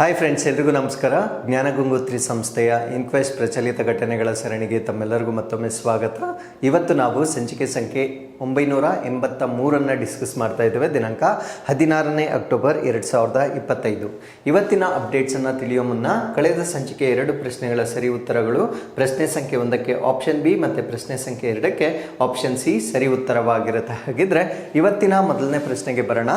Hi friends ಎಲ್ರಿಗೂ ನಮಸ್ಕಾರ. ಜ್ಞಾನಗಂಗೋತ್ರಿ ಸಂಸ್ಥೆಯ ಇನ್ಕ್ವೆಸ್ಟ್ ಪ್ರಚಲಿತ ಘಟನೆಗಳ ಸರಣಿಗೆ ತಮ್ಮೆಲ್ಲರಿಗೂ ಮತ್ತೊಮ್ಮೆ ಸ್ವಾಗತ. ಇವತ್ತು ನಾವು ಸಂಚಿಕೆ ಸಂಖ್ಯೆ ಒಂಬೈನೂರ ಎಂಬತ್ತ ಮೂರನ್ನು ಡಿಸ್ಕಸ್ ಮಾಡ್ತಾ ಇದ್ದೇವೆ. ದಿನಾಂಕ ಹದಿನಾರನೇ ಅಕ್ಟೋಬರ್ ಎರಡು ಸಾವಿರದ ಇಪ್ಪತ್ತೈದು. ಇವತ್ತಿನ ಅಪ್ಡೇಟ್ಸನ್ನು ತಿಳಿಯೋ ಮುನ್ನ ಕಳೆದ ಸಂಚಿಕೆ ಎರಡು ಪ್ರಶ್ನೆಗಳ ಸರಿ ಉತ್ತರಗಳು. ಪ್ರಶ್ನೆ ಸಂಖ್ಯೆ ಒಂದಕ್ಕೆ ಆಪ್ಷನ್ ಬಿ ಮತ್ತು ಪ್ರಶ್ನೆ ಸಂಖ್ಯೆ ಎರಡಕ್ಕೆ ಆಪ್ಷನ್ ಸಿ ಸರಿ ಉತ್ತರವಾಗಿರುತ್ತೆ. ಹಾಗಿದ್ರೆ ಇವತ್ತಿನ ಮೊದಲನೇ ಪ್ರಶ್ನೆಗೆ ಬರೋಣ.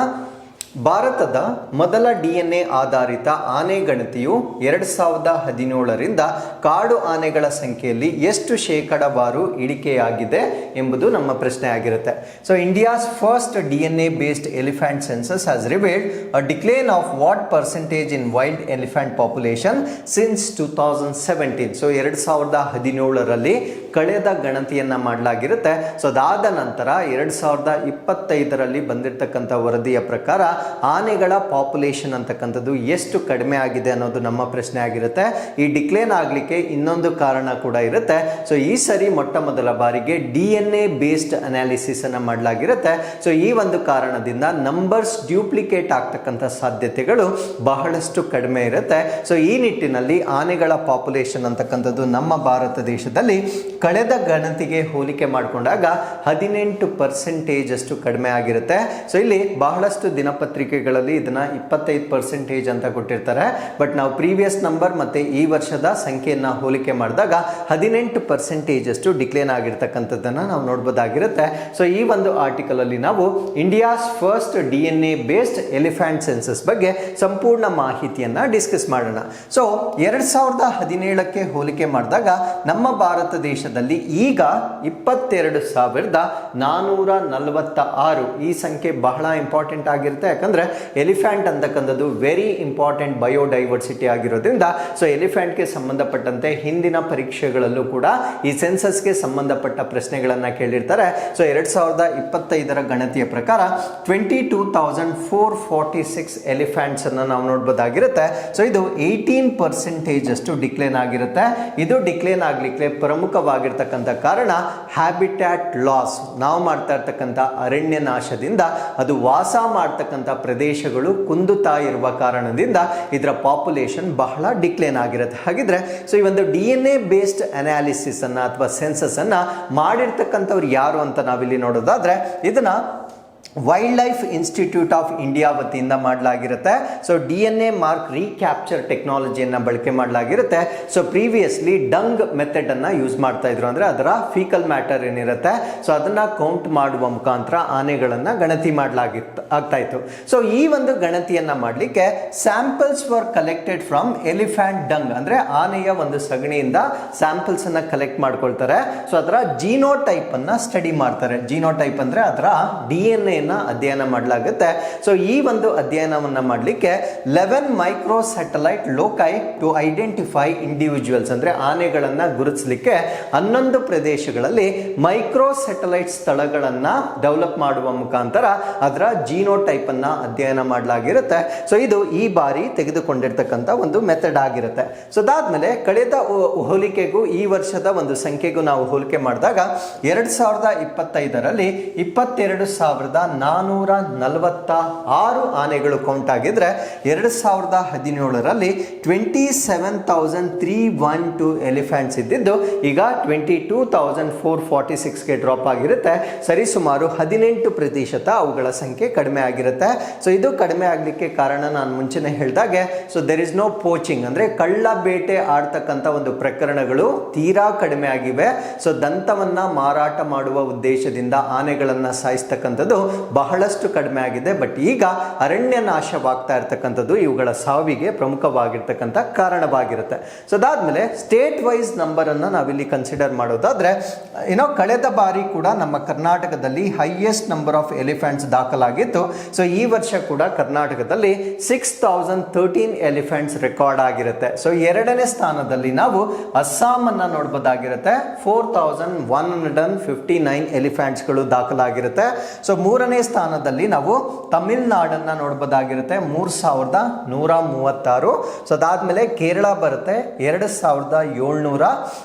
ಭಾರತದ ಮೊದಲ ಡಿ ಎನ್ ಎ ಆಧಾರಿತ ಆನೆ ಗಣತಿಯು ಎರಡು ಸಾವಿರದ ಹದಿನೇಳರಿಂದ ಕಾಡು ಆನೆಗಳ ಸಂಖ್ಯೆಯಲ್ಲಿ ಎಷ್ಟು ಶೇಕಡವಾರು ಇಳಿಕೆಯಾಗಿದೆ ಎಂಬುದು ನಮ್ಮ ಪ್ರಶ್ನೆ ಆಗಿರುತ್ತೆ. So India's first D N A based elephant census has revealed a decline of what percentage in wild elephant population since two thousand seventeen so ಎರಡು ಸಾವಿರದ ಹದಿನೇಳರಲ್ಲಿ ಕಳೆದ ಗಣತಿಯನ್ನ ಮಾಡಲಾಗಿರುತ್ತೆ. ಸೊ ಅದಾದ ನಂತರ ಎರಡು ಸಾವಿರದ ಇಪ್ಪತ್ತೈದರಲ್ಲಿ ಬಂದಿರತಕ್ಕಂಥ ವರದಿಯ ಪ್ರಕಾರ ಆನೆಗಳ ಪಾಪ್ಯುಲೇಷನ್ ಅಂತಕ್ಕಂಥದ್ದು ಎಷ್ಟು ಕಡಿಮೆ ಆಗಿದೆ ಅನ್ನೋದು ನಮ್ಮ ಪ್ರಶ್ನೆ ಆಗಿರುತ್ತೆ. ಈ ಡಿಕ್ಲೇನ್ ಆಗಲಿಕ್ಕೆ ಇನ್ನೊಂದು ಕಾರಣ ಕೂಡ ಇರುತ್ತೆ. ಸೊ ಈ ಸರಿ ಮೊಟ್ಟ ಮೊದಲ ಬಾರಿಗೆ D N A based analysis ಅನ್ನ ಮಾಡಲಾಗಿರುತ್ತೆ. ಸೊ ಈ ಒಂದು ಕಾರಣದಿಂದ ನಂಬರ್ಸ್ ಡ್ಯೂಪ್ಲಿಕೇಟ್ ಆಗ್ತಕ್ಕಂಥ ಸಾಧ್ಯತೆಗಳು ಬಹಳಷ್ಟು ಕಡಿಮೆ ಇರುತ್ತೆ. ಸೊ ಈ ನಿಟ್ಟಿನಲ್ಲಿ ಆನೆಗಳ ಪಾಪ್ಯುಲೇಷನ್ ಅಂತಕ್ಕಂಥದ್ದು ನಮ್ಮ ಭಾರತ ದೇಶದಲ್ಲಿ ಕಳೆದ ಗಣತಿಗೆ ಹೋಲಿಕೆ ಮಾಡಿಕೊಂಡಾಗ ಹದಿನೆಂಟು ಪರ್ಸೆಂಟೇಜ್ ಅಷ್ಟು ಕಡಿಮೆ ಆಗಿರುತ್ತೆ. ಸೊ ಇಲ್ಲಿ ಬಹಳಷ್ಟು ದಿನಪತ್ರಿಕೆಗಳಲ್ಲಿ ಇದನ್ನ ಇಪ್ಪತ್ತೈದು ಪರ್ಸೆಂಟೇಜ್ ಅಂತ ಕೊಟ್ಟಿರ್ತಾರೆ. ಬಟ್ ನಾವು ಪ್ರೀವಿಯಸ್ ನಂಬರ್ ಮತ್ತೆ ಈ ವರ್ಷದ ಸಂಖ್ಯೆಯನ್ನು ಹೋಲಿಕೆ ಮಾಡಿದಾಗ ಹದಿನೆಂಟು ಪರ್ಸೆಂಟೇಜ್ ಅಷ್ಟು ಡಿಕ್ಲೇನ್ ಆಗಿರ್ತಕ್ಕಂಥದ್ದನ್ನ ನಾವು ನೋಡ್ಬೋದಾಗಿರುತ್ತೆ. ಸೊ ಈ ಒಂದು ಆರ್ಟಿಕಲ್ ಅಲ್ಲಿ ನಾವು India's first D N A based elephant census ಬಗ್ಗೆ ಸಂಪೂರ್ಣ ಮಾಹಿತಿಯನ್ನ ಡಿಸ್ಕಸ್ ಮಾಡೋಣ. ಸೊ ಎರಡ್ ಸಾವಿರದ ಹದಿನೇಳಕ್ಕೆ ಹೋಲಿಕೆ ಮಾಡಿದಾಗ ನಮ್ಮ ಭಾರತ ದೇಶದಲ್ಲಿ ಈಗ ಇಪ್ಪತ್ತೆರಡು ಸಾವಿರದ ನಾನೂರ ನಲವತ್ತ ಆರು ಈ ಸಂಖ್ಯೆ ಬಹಳ ಇಂಪಾರ್ಟೆಂಟ್ ಆಗಿರುತ್ತೆ. ಯಾಕಂದರೆ ಎಲಿಫ್ಯಾಂಟ್ ಅಂತಕ್ಕಂಥದ್ದು ವೆರಿ ಇಂಪಾರ್ಟೆಂಟ್ ಬಯೋಡೈವರ್ಸಿಟಿ ಆಗಿರೋದ್ರಿಂದ ಸೊ ಎಲಿಫ್ಯಾಂಟ್ಗೆ ಸಂಬಂಧಪಟ್ಟಂತೆ ಹಿಂದಿನ ಪರೀಕ್ಷೆಗಳಲ್ಲೂ ಕೂಡ ಈ ಸೆನ್ಸಸ್ಗೆ ಸಂಬಂಧಪಟ್ಟ ಪ್ರಶ್ನೆಗಳನ್ನು ಕೇಳಿರ್ತಾರೆ. ಸೊ ಎರಡು ಸಾವಿರದ ಇಪ್ಪತ್ತೈದರ ಗಣತಿಯ ಪ್ರಕಾರ twenty two thousand four forty six ಎಲಿಫ್ಯಾಂಟ್ಸನ್ನು ನಾವು ನೋಡ್ಬೋದಾಗಿರುತ್ತೆ. ಸೊ ಇದು ಏಯ್ಟೀನ್ ಪರ್ಸೆಂಟೇಜ್ ಅಷ್ಟು ಡಿಕ್ಲೇನ್ ಆಗಿರುತ್ತೆ. ಇದು ಡಿಕ್ಲೇನ್ ಆಗ್ಲಿಕ್ಕೆ ಪ್ರಮುಖವಾಗಿರ್ತಕ್ಕಂಥ ಕಾರಣ ಹ್ಯಾಬಿಟ್ಯಾಟ್ ಲಾಸ್ ನಾವು ಮಾಡ್ತಾ ಇರ್ತಕ್ಕಂಥ ಅರಣ್ಯ ನಾಶದಿಂದ ಅದು ವಾಸ ಮಾಡ್ತಕ್ಕಂಥ ಪ್ರದೇಶಗಳು ಕುಂದುತ್ತಾ ಇರುವ ಕಾರಣದಿಂದ ಇದರ ಪಾಪ್ಯುಲೇಷನ್ ಬಹಳ ಡಿಕ್ಲೇನ್ ಆಗಿರುತ್ತೆ. ಹಾಗಿದ್ರೆ ಸೊ ಈ ಒಂದು D N A based analysis ಅನ್ನ ಅಥವಾ ಸೆನ್ಸಸ್ ಅನ್ನ ಮಾಡಿರ್ತಕ್ಕಂಥವ್ರು ಯಾರು ಅಂತ ನಾವಿಲ್ಲಿ ನೋಡೋದಾದ್ರೆ, ಇದನ್ನ wild life institute of India ವತಿಯಿಂದ ಮಾಡಲಾಗಿರುತ್ತೆ. So D N A mark recapture ಟೆಕ್ನಾಲಜಿಯನ್ನು ಬಳಕೆ ಮಾಡಲಾಗಿರುತ್ತೆ. ಸೊ ಪ್ರೀವಿಯಸ್ಲಿ ಡಂಗ್ ಮೆಥಡನ್ನು ಯೂಸ್ ಮಾಡ್ತಾ ಇದ್ರು. ಅಂದರೆ ಅದರ ಫೀಕಲ್ ಮ್ಯಾಟರ್ ಏನಿರುತ್ತೆ. ಸೊ ಅದನ್ನು ಕೌಂಟ್ ಮಾಡುವ ಮುಖಾಂತರ ಆನೆಗಳನ್ನು ಗಣತಿ ಮಾಡಲಾಗಿತ್ತು, ಆಗ್ತಾ ಇತ್ತು. ಸೊ ಈ ಒಂದು ಗಣತಿಯನ್ನು ಮಾಡಲಿಕ್ಕೆ samples for collected from elephant dung ಅಂದರೆ ಆನೆಯ ಒಂದು ಸಗಣಿಯಿಂದ ಸ್ಯಾಂಪಲ್ಸನ್ನು ಕಲೆಕ್ಟ್ ಮಾಡ್ಕೊಳ್ತಾರೆ. ಸೊ ಅದರ ಜೀನೋ ಟೈಪನ್ನು ಸ್ಟಡಿ ಮಾಡ್ತಾರೆ. ಜೀನೋ ಟೈಪ್ ಅಂದರೆ ಅದರ ಡಿ ಎನ್ ಎ ಅಧ್ಯಯನ ಮಾಡಲಾಗುತ್ತೆ. ಸೊ ಈ ಒಂದು ಅಧ್ಯಯನವನ್ನ ಮಾಡಲಿಕ್ಕೆ eleven micro satellite loci to identify individuals ಅಂದ್ರೆ ಆನೆಗಳನ್ನು ಗುರುತಿಸಲಿಕ್ಕೆ ಹನ್ನೊಂದು ಪ್ರದೇಶಗಳಲ್ಲಿ ಮೈಕ್ರೋ ಸ್ಯಾಟಲೈಟ್ ಸ್ಥಳಗಳನ್ನು ಡೆವಲಪ್ ಮಾಡುವ ಮುಖಾಂತರ ಅದರ ಜೀನೋ ಟೈಪ್ ಅನ್ನ ಅಧ್ಯಯನ ಮಾಡಲಾಗಿರುತ್ತೆ. ಸೊ ಇದು ಈ ಬಾರಿ ತೆಗೆದುಕೊಂಡಿರ್ತಕ್ಕಂಥ ಒಂದು ಮೆಥಡ್ ಆಗಿರುತ್ತೆ. ಸೊ ಅದಾದಮೇಲೆ ಕಳೆದ ಹೋಲಿಕೆಗೂ ಈ ವರ್ಷದ ಒಂದು ಸಂಖ್ಯೆಗೂ ನಾವು ಹೋಲಿಕೆ ಮಾಡಿದಾಗ ಎರಡು ಸಾವಿರದ ಇಪ್ಪತ್ತೈದರಲ್ಲಿ ಇಪ್ಪತ್ತೆರಡು ಸಾವಿರದ ನಾನೂರ ನಲವತ್ತ ಆರು ಆನೆಗಳು ಕೌಂಟ್ ಆಗಿದ್ರೆ ಎರಡು ಸಾವಿರದ ಹದಿನೇಳರಲ್ಲಿ twenty seven thousand three one two elephants ಇದ್ದಿದ್ದು, ಈಗ twenty two thousand four forty ಸಿಕ್ಸ್ಗೆ drop ಆಗಿರುತ್ತೆ. ಸರಿಸುಮಾರು ಹದಿನೆಂಟು ಪ್ರತಿಶತ ಅವುಗಳ ಸಂಖ್ಯೆ ಕಡಿಮೆ ಆಗಿರುತ್ತೆ. ಸೊ ಇದು ಕಡಿಮೆ ಆಗಲಿಕ್ಕೆ ಕಾರಣ ನಾನು ಮುಂಚೆನೆ ಹೇಳಿದಾಗೆ so there is no poaching ಅಂದರೆ ಕಳ್ಳ ಬೇಟೆ ಆಡ್ತಕ್ಕಂಥ ಒಂದು ಪ್ರಕರಣಗಳು ತೀರಾ ಕಡಿಮೆ ಆಗಿವೆ. ಸೊ ದಂತವನ್ನು ಮಾರಾಟ ಮಾಡುವ ಉದ್ದೇಶದಿಂದ ಆನೆಗಳನ್ನು ಸಾಯಿಸ್ತಕ್ಕಂಥದ್ದು ಬಹಳಷ್ಟು ಕಡಿಮೆ ಆಗಿದೆ. ಬಟ್ ಈಗ ಅರಣ್ಯ ನಾಶವಾಗ್ತಾ ಇರ್ತಕ್ಕಂಥದ್ದು ಇವುಗಳ ಸಾವಿಗೆ ಪ್ರಮುಖವಾಗಿರ್ತಕ್ಕಂಥ ಕಾರಣವಾಗಿರುತ್ತೆ. ಸೊ ಅದಾದ್ಮೇಲೆ ಸ್ಟೇಟ್ ವೈಸ್ ನಂಬರ್ ಅನ್ನ ನಾವಿಲ್ಲಿ ಕನ್ಸಿಡರ್ ಮಾಡೋದಾದ್ರೆ, ಏನೋ ಕಳೆದ ಬಾರಿ ಕೂಡ ನಮ್ಮ ಕರ್ನಾಟಕದಲ್ಲಿ ಹೈಯೆಸ್ಟ್ ನಂಬರ್ ಆಫ್ ಎಲಿಫೆಂಟ್ಸ್ ದಾಖಲಾಗಿತ್ತು. ಸೊ ಈ ವರ್ಷ ಕೂಡ ಕರ್ನಾಟಕದಲ್ಲಿ six thousand thirteen elephants record ಆಗಿರುತ್ತೆ. ಸೊ ಎರಡನೇ ಸ್ಥಾನದಲ್ಲಿ ನಾವು ಅಸ್ಸಾಂ ಅನ್ನ ನೋಡ್ಬೋದಾಗಿರುತ್ತೆ. Four thousand one hundred and fifty nine ಎಲಿಫೆಂಟ್ಸ್ಗಳು ದಾಖಲಾಗಿರುತ್ತೆ. ಸೊ ಮೂರನೇ ಮೂರನೇ ಸ್ಥಾನದಲ್ಲಿ ನಾವು ತಮಿಳ್ನಾಡನ್ನ ನೋಡ್ಬೋದಾಗಿರುತ್ತೆ. ಮೂರು ಸಾವಿರದ ನೂರ ಮೂವತ್ತಾರು. ಸೊ ಅದಾದಮೇಲೆ ಕೇರಳ ಬರುತ್ತೆ. ಎರಡು ಸಾವಿರದ ಏಳ್ನೂರ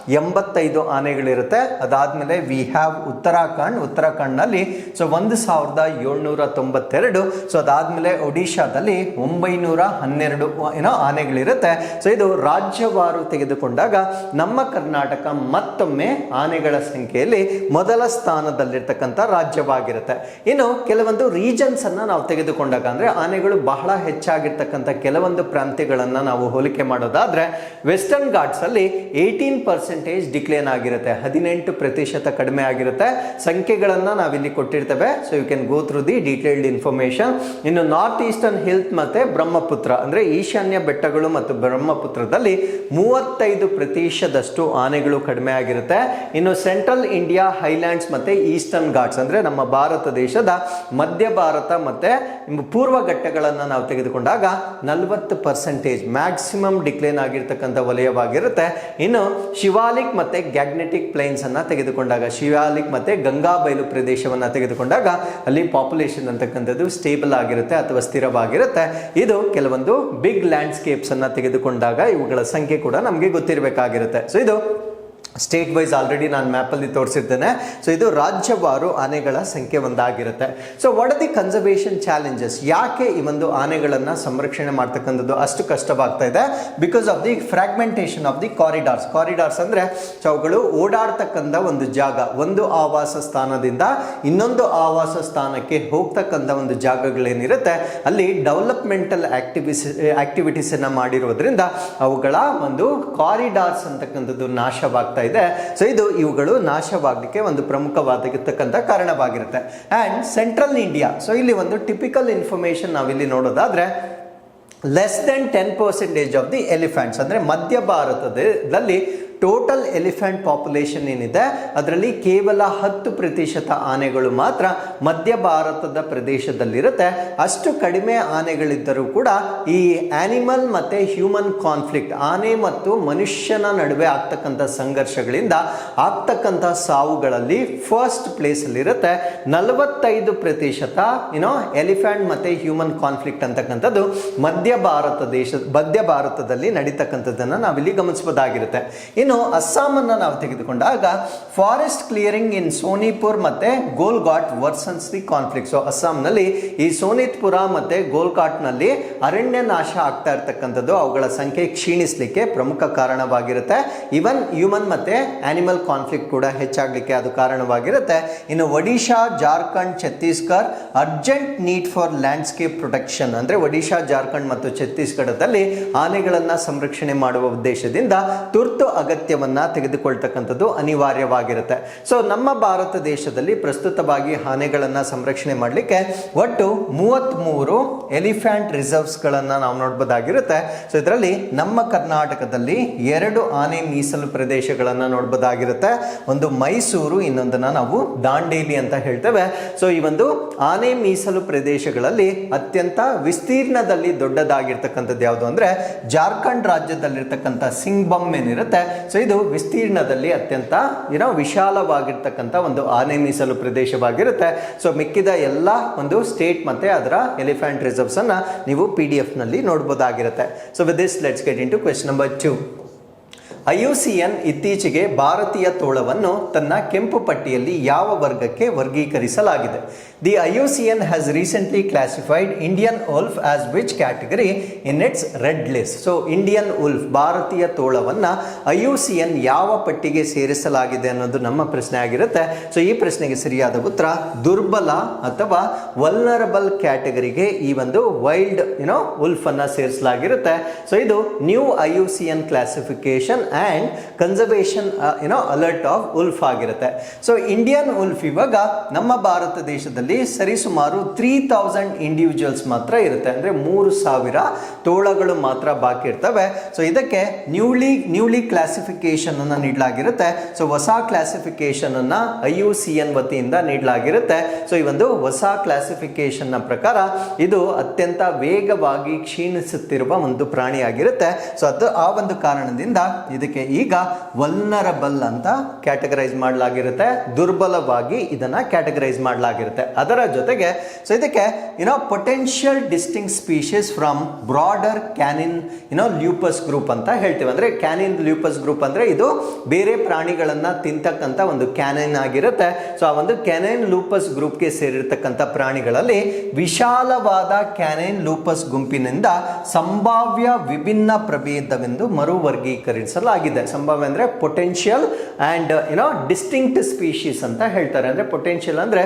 ಎಂಬತ್ತೈದು ಆನೆಗಳಿರುತ್ತೆ. ಅದಾದಮೇಲೆ ವಿ ಹ್ಯಾವ್ ಉತ್ತರಾಖಂಡ್. ಉತ್ತರಾಖಂಡ್ನಲ್ಲಿ ಸೊ ಒಂದು ಸಾವಿರದ ಏಳ್ನೂರ ತೊಂಬತ್ತೆರಡು. ಸೊ ಅದಾದಮೇಲೆ ಒಡಿಶಾದಲ್ಲಿ ಒಂಬೈನೂರ ಹನ್ನೆರಡು ಏನೋ ಆನೆಗಳಿರುತ್ತೆ. ಸೊ ಇದು ರಾಜ್ಯವಾರು ತೆಗೆದುಕೊಂಡಾಗ ನಮ್ಮ ಕರ್ನಾಟಕ ಮತ್ತೊಮ್ಮೆ ಆನೆಗಳ ಸಂಖ್ಯೆಯಲ್ಲಿ ಮೊದಲ ಸ್ಥಾನದಲ್ಲಿರ್ತಕ್ಕಂಥ ರಾಜ್ಯವಾಗಿರುತ್ತೆ. ಇನ್ನು ಕೆಲವೊಂದು ರೀಜನ್ಸ್ ಅನ್ನ ನಾವು ತೆಗೆದುಕೊಂಡಾಗ ಅಂದ್ರೆ ಆನೆಗಳು ಬಹಳ ಹೆಚ್ಚಾಗಿರ್ತಕ್ಕಂಥ ಕೆಲವೊಂದು ಪ್ರಾಂತ್ಯಗಳನ್ನ ನಾವು ಹೋಲಿಕೆ ಮಾಡೋದಾದ್ರೆ ವೆಸ್ಟರ್ನ್ ಘಾಟ್ಸ್ ಅಲ್ಲಿ ಏಯ್ಟೀನ್ ಪರ್ಸೆಂಟೇಜ್ ಡಿಕ್ಲೇನ್ ಆಗಿರುತ್ತೆ, ಹದಿನೆಂಟು ಪ್ರತಿಶತ ಕಡಿಮೆ ಆಗಿರುತ್ತೆ. ಸಂಖ್ಯೆಗಳನ್ನ ನಾವಿಲ್ಲಿ ಕೊಟ್ಟಿರ್ತೇವೆ. So you can go through the detailed information ಇನ್ನು ನಾರ್ತ್ ಈಸ್ಟರ್ನ್ ಹಿಲ್ತ್ ಮತ್ತೆ ಬ್ರಹ್ಮಪುತ್ರ ಅಂದ್ರೆ ಈಶಾನ್ಯ ಬೆಟ್ಟಗಳು ಮತ್ತು ಬ್ರಹ್ಮಪುತ್ರದಲ್ಲಿ ಮೂವತ್ತೈದು ಪ್ರತಿಶತದಷ್ಟು ಆನೆಗಳು ಕಡಿಮೆ ಆಗಿರುತ್ತೆ. ಇನ್ನು ಸೆಂಟ್ರಲ್ ಇಂಡಿಯಾ ಹೈಲ್ಯಾಂಡ್ಸ್ ಮತ್ತೆ ಈಸ್ಟರ್ನ್ ಘಾಟ್ಸ್ ಅಂದ್ರೆ ನಮ್ಮ ಭಾರತ ದೇಶದ ಮಧ್ಯ ಭಾರತ ಮತ್ತೆ ಪೂರ್ವ ಘಟ್ಟಗಳನ್ನು ನಾವು ತೆಗೆದುಕೊಂಡಾಗ ನಲವತ್ತು ಪರ್ಸೆಂಟೇಜ್ ಮ್ಯಾಕ್ಸಿಮಮ್ ಡಿಕ್ಲೈನ್ ಆಗಿರ್ತಕ್ಕಂಥ ವಲಯವಾಗಿರುತ್ತೆ. ಇನ್ನು ಶಿವಾಲಿಕ್ ಮತ್ತೆ ಗ್ಯಾಗ್ನೆಟಿಕ್ ಪ್ಲೇನ್ಸನ್ನು ತೆಗೆದುಕೊಂಡಾಗ, ಶಿವಾಲಿಕ್ ಮತ್ತೆ ಗಂಗಾ ಬಯಲು ಪ್ರದೇಶವನ್ನ ತೆಗೆದುಕೊಂಡಾಗ ಅಲ್ಲಿ ಪಾಪ್ಯುಲೇಷನ್ ಅಂತಕ್ಕಂಥದ್ದು ಸ್ಟೇಬಲ್ ಆಗಿರುತ್ತೆ ಅಥವಾ ಸ್ಥಿರವಾಗಿರುತ್ತೆ. ಇದು ಕೆಲವೊಂದು ಬಿಗ್ ಲ್ಯಾಂಡ್ಸ್ಕೇಪ್ಸನ್ನು ತೆಗೆದುಕೊಂಡಾಗ ಇವುಗಳ ಸಂಖ್ಯೆ ಕೂಡ ನಮಗೆ ಗೊತ್ತಿರಬೇಕಾಗಿರುತ್ತೆ. ಸೊ ಇದು ಸ್ಟೇಟ್ ವೈಸ್ ಆಲ್ರೆಡಿ ನಾನು ಮ್ಯಾಪಲ್ಲಿ ತೋರಿಸಿರ್ತೇನೆ. ಸೊ ಇದು ರಾಜ್ಯವಾರು ಆನೆಗಳ ಸಂಖ್ಯೆ ಒಂದಾಗಿರುತ್ತೆ. So what are the conservation challenges ಯಾಕೆ ಈ ಒಂದು ಆನೆಗಳನ್ನು ಸಂರಕ್ಷಣೆ ಮಾಡ್ತಕ್ಕಂಥದ್ದು ಅಷ್ಟು ಕಷ್ಟವಾಗ್ತಾ ಇದೆ? Because of the fragmentation of the corridors corridors ಅಂದರೆ ಸೊ ಅವುಗಳು ಓಡಾಡ್ತಕ್ಕಂಥ ಒಂದು ಜಾಗ. ಒಂದು ಆವಾಸ ಸ್ಥಾನದಿಂದ ಇನ್ನೊಂದು ಆವಾಸ ಸ್ಥಾನಕ್ಕೆ ಹೋಗ್ತಕ್ಕಂಥ ಒಂದು ಜಾಗಗಳೇನಿರುತ್ತೆ? ಅಲ್ಲಿ ಡೆವಲಪ್ಮೆಂಟಲ್ ಆಕ್ಟಿವಿಸ್ ಆಕ್ಟಿವಿಟೀಸನ್ನು ಮಾಡಿರೋದ್ರಿಂದ ಅವುಗಳ ಒಂದು ಕಾರಿಡಾರ್ಸ್ ಅಂತಕ್ಕಂಥದ್ದು ನಾಶವಾಗ್ತಾ ಸೊ ಇದು ಇವುಗಳು ನಾಶವಾಗಲಿಕ್ಕೆ ಒಂದು ಪ್ರಮುಖವಾಗಿರ್ತಕ್ಕಂಥ ಕಾರಣವಾಗಿರುತ್ತೆ. ಆ್ಯಂಡ್ ಸೆಂಟ್ರಲ್ ಇಂಡಿಯಾ ಸೊ ಇಲ್ಲಿ ಒಂದು ಟಿಪಿಕಲ್ ಇನ್ಫಾರ್ಮೇಷನ್ ನಾವಿಲ್ಲಿ ನೋಡೋದಾದ್ರೆ less than ten percentage of the elephants ಅಂದರೆ ಮಧ್ಯ ಭಾರತದಲ್ಲಿ ಟೋಟಲ್ ಎಲಿಫೆಂಟ್ ಪಾಪ್ಯುಲೇಷನ್ ಏನಿದೆ, ಅದರಲ್ಲಿ ಕೇವಲ ಹತ್ತು ಪ್ರತಿಶತ ಆನೆಗಳು ಮಾತ್ರ ಮಧ್ಯ ಭಾರತದ ಪ್ರದೇಶದಲ್ಲಿರುತ್ತೆ. ಅಷ್ಟು ಕಡಿಮೆ ಆನೆಗಳಿದ್ದರೂ ಕೂಡ ಈ ಆನಿಮಲ್ ಮತ್ತು ಹ್ಯೂಮನ್ ಕಾನ್ಫ್ಲಿಕ್ಟ್ ಆನೆ ಮತ್ತು ಮನುಷ್ಯನ ನಡುವೆ ಆಗ್ತಕ್ಕಂಥ ಸಂಘರ್ಷಗಳಿಂದ ಆಗ್ತಕ್ಕಂಥ ಸಾವುಗಳಲ್ಲಿ ಫಸ್ಟ್ ಪ್ಲೇಸಲ್ಲಿರುತ್ತೆ ನಲವತ್ತೈದು ಪ್ರತಿಶತ ಏನೋ ಎಲಿಫೆಂಟ್ ಮತ್ತು ಹ್ಯೂಮನ್ ಕಾನ್ಫ್ಲಿಕ್ಟ್ ಅಂತಕ್ಕಂಥದ್ದು ಮಧ್ಯ ಭಾರತ ದೇಶ, ಮಧ್ಯ ಭಾರತದಲ್ಲಿ ನಡೀತಕ್ಕಂಥದ್ದನ್ನು ನಾವಿಲ್ಲಿ ಗಮನಿಸಬಹುದಾಗಿರುತ್ತೆ. ಇನ್ನು ಅಸ್ಸಾಮನ್ನು ನಾವು ತೆಗೆದುಕೊಂಡಾಗ ಫಾರೆಸ್ಟ್ ಕ್ಲಿಯರಿಂಗ್ ಇನ್ ಸೋನಿಪುರ್ ಮತ್ತು Golaghat worsens the conflict so ಅಸ್ಸಾಂನಲ್ಲಿ ಈ ಸೋನಿತ್ಪುರ ಮತ್ತೆ ಗೋಲ್ಘಾಟ್ನಲ್ಲಿ ಅರಣ್ಯ ನಾಶ ಆಗ್ತಾ ಇರ್ತಕ್ಕಂಥದ್ದು. ಅವುಗಳ ಸಂಖ್ಯೆ ಕ್ಷೀಣಿಸಲಿಕ್ಕೆ ಪ್ರಮುಖ ಕಾರಣವಾಗಿರುತ್ತೆ. ಇವನ್ ಹ್ಯೂಮನ್ ಮತ್ತು ಆನಿಮಲ್ ಕಾನ್ಫ್ಲಿಕ್ಟ್ ಕೂಡ ಹೆಚ್ಚಾಗಲಿಕ್ಕೆ ಅದು ಕಾರಣವಾಗಿರುತ್ತೆ. ಇನ್ನು Odisha, Jharkhand Chhattisgarh urgent need for landscape protection ಅಂದರೆ ಒಡಿಶಾ, ಜಾರ್ಖಂಡ್ ಮತ್ತು ಛತ್ತೀಸ್ಗಢದಲ್ಲಿ ಆನೆಗಳನ್ನು ಸಂರಕ್ಷಣೆ ಮಾಡುವ ಉದ್ದೇಶದಿಂದ ತುರ್ತು ಅಗತ್ಯವನ್ನ ತೆಗೆದುಕೊಳ್ತಕ್ಕಂಥದ್ದು ಅನಿವಾರ್ಯವಾಗಿರುತ್ತೆ. ಸೊ ನಮ್ಮ ಭಾರತ ದೇಶದಲ್ಲಿ ಪ್ರಸ್ತುತವಾಗಿ ಆನೆಗಳನ್ನು ಸಂರಕ್ಷಣೆ ಮಾಡಲಿಕ್ಕೆ ಒಟ್ಟು ಮೂವತ್ತ್ಮೂರು ಎಲಿಫ್ಯಾಂಟ್ ರಿಸರ್ವ್ಸ್ಗಳನ್ನು ನಾವು ನೋಡ್ಬೋದಾಗಿರುತ್ತೆ. ಸೊ ಇದರಲ್ಲಿ ನಮ್ಮ ಕರ್ನಾಟಕದಲ್ಲಿ ಎರಡು ಆನೆ ಮೀಸಲು ಪ್ರದೇಶಗಳನ್ನು ನೋಡ್ಬೋದಾಗಿರುತ್ತೆ. ಒಂದು ಮೈಸೂರು, ಇನ್ನೊಂದನ್ನು ನಾವು ದಾಂಡೇಲಿ ಅಂತ ಹೇಳ್ತೇವೆ. ಸೊ ಈ ಒಂದು ಆನೆ ಮೀಸಲು ಪ್ರದೇಶಗಳಲ್ಲಿ ಅತ್ಯಂತ ವಿಸ್ತೀರ್ಣದಲ್ಲಿ ದೊಡ್ಡದಾಗಿರ್ತಕ್ಕಂಥದ್ದು ಯಾವುದು ಅಂದರೆ ಜಾರ್ಖಂಡ್ ರಾಜ್ಯದಲ್ಲಿರ್ತಕ್ಕಂಥ ಸಿಂಗ್ಬಮ್ ಏನಿರುತ್ತೆ. ಸೊ ಇದು ವಿಸ್ತೀರ್ಣದಲ್ಲಿ ಅತ್ಯಂತ ಏನೋ ವಿಶಾಲವಾಗಿರ್ತಕ್ಕಂಥ ಒಂದು ಆನೆ ಮೀಸಲು ಪ್ರದೇಶವಾಗಿರುತ್ತೆ. ಸೊ ಮಿಕ್ಕಿದ ಎಲ್ಲ ಒಂದು ಸ್ಟೇಟ್ ಮತ್ತೆ ಅದರ ಎಲಿಫೆಂಟ್ ರಿಸರ್ವ್ಸನ್ನು ನೀವು ಪಿ ಡಿ ಎಫ್ನಲ್ಲಿ ನೋಡ್ಬೋದಾಗಿರುತ್ತೆ. So with this let's get into question number two N ಇತ್ತೀಚೆಗೆ ಭಾರತೀಯ ತೋಳವನ್ನು ತನ್ನ ಕೆಂಪು ಪಟ್ಟಿಯಲ್ಲಿ ಯಾವ ವರ್ಗಕ್ಕೆ ವರ್ಗೀಕರಿಸಲಾಗಿದೆ? The IUCN has recently classified Indian wolf as which category in its red list. So Indian wolf ಭಾರತೀಯ ತೋಳವನ್ನು ಐಯುಸಿಎನ್ ಯಾವ ಪಟ್ಟಿಗೆ ಸೇರಿಸಲಾಗಿದೆ ಅನ್ನೋದು ನಮ್ಮ ಪ್ರಶ್ನೆ ಆಗಿರುತ್ತೆ. ಸೊ ಈ ಪ್ರಶ್ನೆಗೆ ಸರಿಯಾದ ಉತ್ತರ, ದುರ್ಬಲ ಅಥವಾ ವಲ್ನರಬಲ್ ಕ್ಯಾಟಗರಿಗೆ ಈ ಒಂದು ವೈಲ್ಡ್ ಯುನೋ ಅನ್ನ ಸೇರಿಸಲಾಗಿರುತ್ತೆ. ಸೊ ಇದು new I U classification and conservation you know alert of wolf ಆಗಿರುತ್ತೆ. ಸೊ ಇಂಡಿಯನ್ ಉಲ್ಫ್ ಇವಾಗ ನಮ್ಮ ಭಾರತ ದೇಶದಲ್ಲಿ ಸರಿಸುಮಾರು ತ್ರೀ ತೌಸಂಡ್ ಇಂಡಿವಿಜುವಲ್ಸ್ ಮಾತ್ರ ಇರುತ್ತೆ. ಅಂದರೆ ಮೂರು ಸಾವಿರ ತೋಳಗಳು ಮಾತ್ರ ಬಾಕಿ ಇರ್ತವೆ. ಸೊ ಇದಕ್ಕೆ ನ್ಯೂಲಿ ನ್ಯೂಲಿ ಕ್ಲಾಸಿಫಿಕೇಶನ್ ಅನ್ನು ನೀಡಲಾಗಿರುತ್ತೆ. ಸೊ ಹೊಸ ಕ್ಲಾಸಿಫಿಕೇಶನ್ ಅನ್ನು ಐ ಯು ಸಿ ಎನ್ ವತಿಯಿಂದ ನೀಡಲಾಗಿರುತ್ತೆ. ಸೊ ಈ ಒಂದು ಹೊಸ ಕ್ಲಾಸಿಫಿಕೇಶನ್ನ ಪ್ರಕಾರ ಇದು ಅತ್ಯಂತ ವೇಗವಾಗಿ ಕ್ಷೀಣಿಸುತ್ತಿರುವ ಒಂದು ಪ್ರಾಣಿಯಾಗಿರುತ್ತೆ. ಸೊ ಅದು ಆ ಒಂದು ಕಾರಣದಿಂದ ಇದಕ್ಕೆ ಈಗ ವಲ್ನರಬಲ್ ಅಂತ ಕ್ಯಾಟಗರೈಸ್ ಮಾಡಲಾಗಿರುತ್ತೆ. ದುರ್ಬಲವಾಗಿ ಇದನ್ನ ಕ್ಯಾಟಗರೈಸ್ ಮಾಡಲಾಗಿರುತ್ತೆ. ಅದರ ಜೊತೆಗೆ ಸೊ ಇದಕ್ಕೆ you know potential distinct species from broader canine you know lupus group ಅಂತ ಹೇಳ್ತೀವಿ. ಅಂದರೆ ಕ್ಯಾನಿನ್ ಲ್ಯೂಪಸ್ ಗ್ರೂಪ್ ಅಂದರೆ ಇದು ಬೇರೆ ಪ್ರಾಣಿಗಳನ್ನು ತಿಂತಕ್ಕಂಥ ಒಂದು ಕ್ಯಾನಿನ್ ಆಗಿರುತ್ತೆ. ಸೊ ಆ ಒಂದು ಕ್ಯಾನಿನ್ ಲೂಪಸ್ ಗ್ರೂಪ್ಗೆ ಸೇರಿರ್ತಕ್ಕಂಥ ಪ್ರಾಣಿಗಳಲ್ಲಿ ವಿಶಾಲವಾದ ಕ್ಯಾನಿನ್ ಲೂಪಸ್ ಗುಂಪಿನಿಂದ ಸಂಭಾವ್ಯ ವಿಭಿನ್ನ ಪ್ರಭೇದವೆಂದು ಮರು ವರ್ಗೀಕರಿಸಲಾಗಿದೆ ಸಂಭಾವ್ಯ ಅಂದರೆ potential and you know distinct species ಅಂತ ಹೇಳ್ತಾರೆ. ಅಂದರೆ ಪೊಟೆನ್ಷಿಯಲ್ ಅಂದರೆ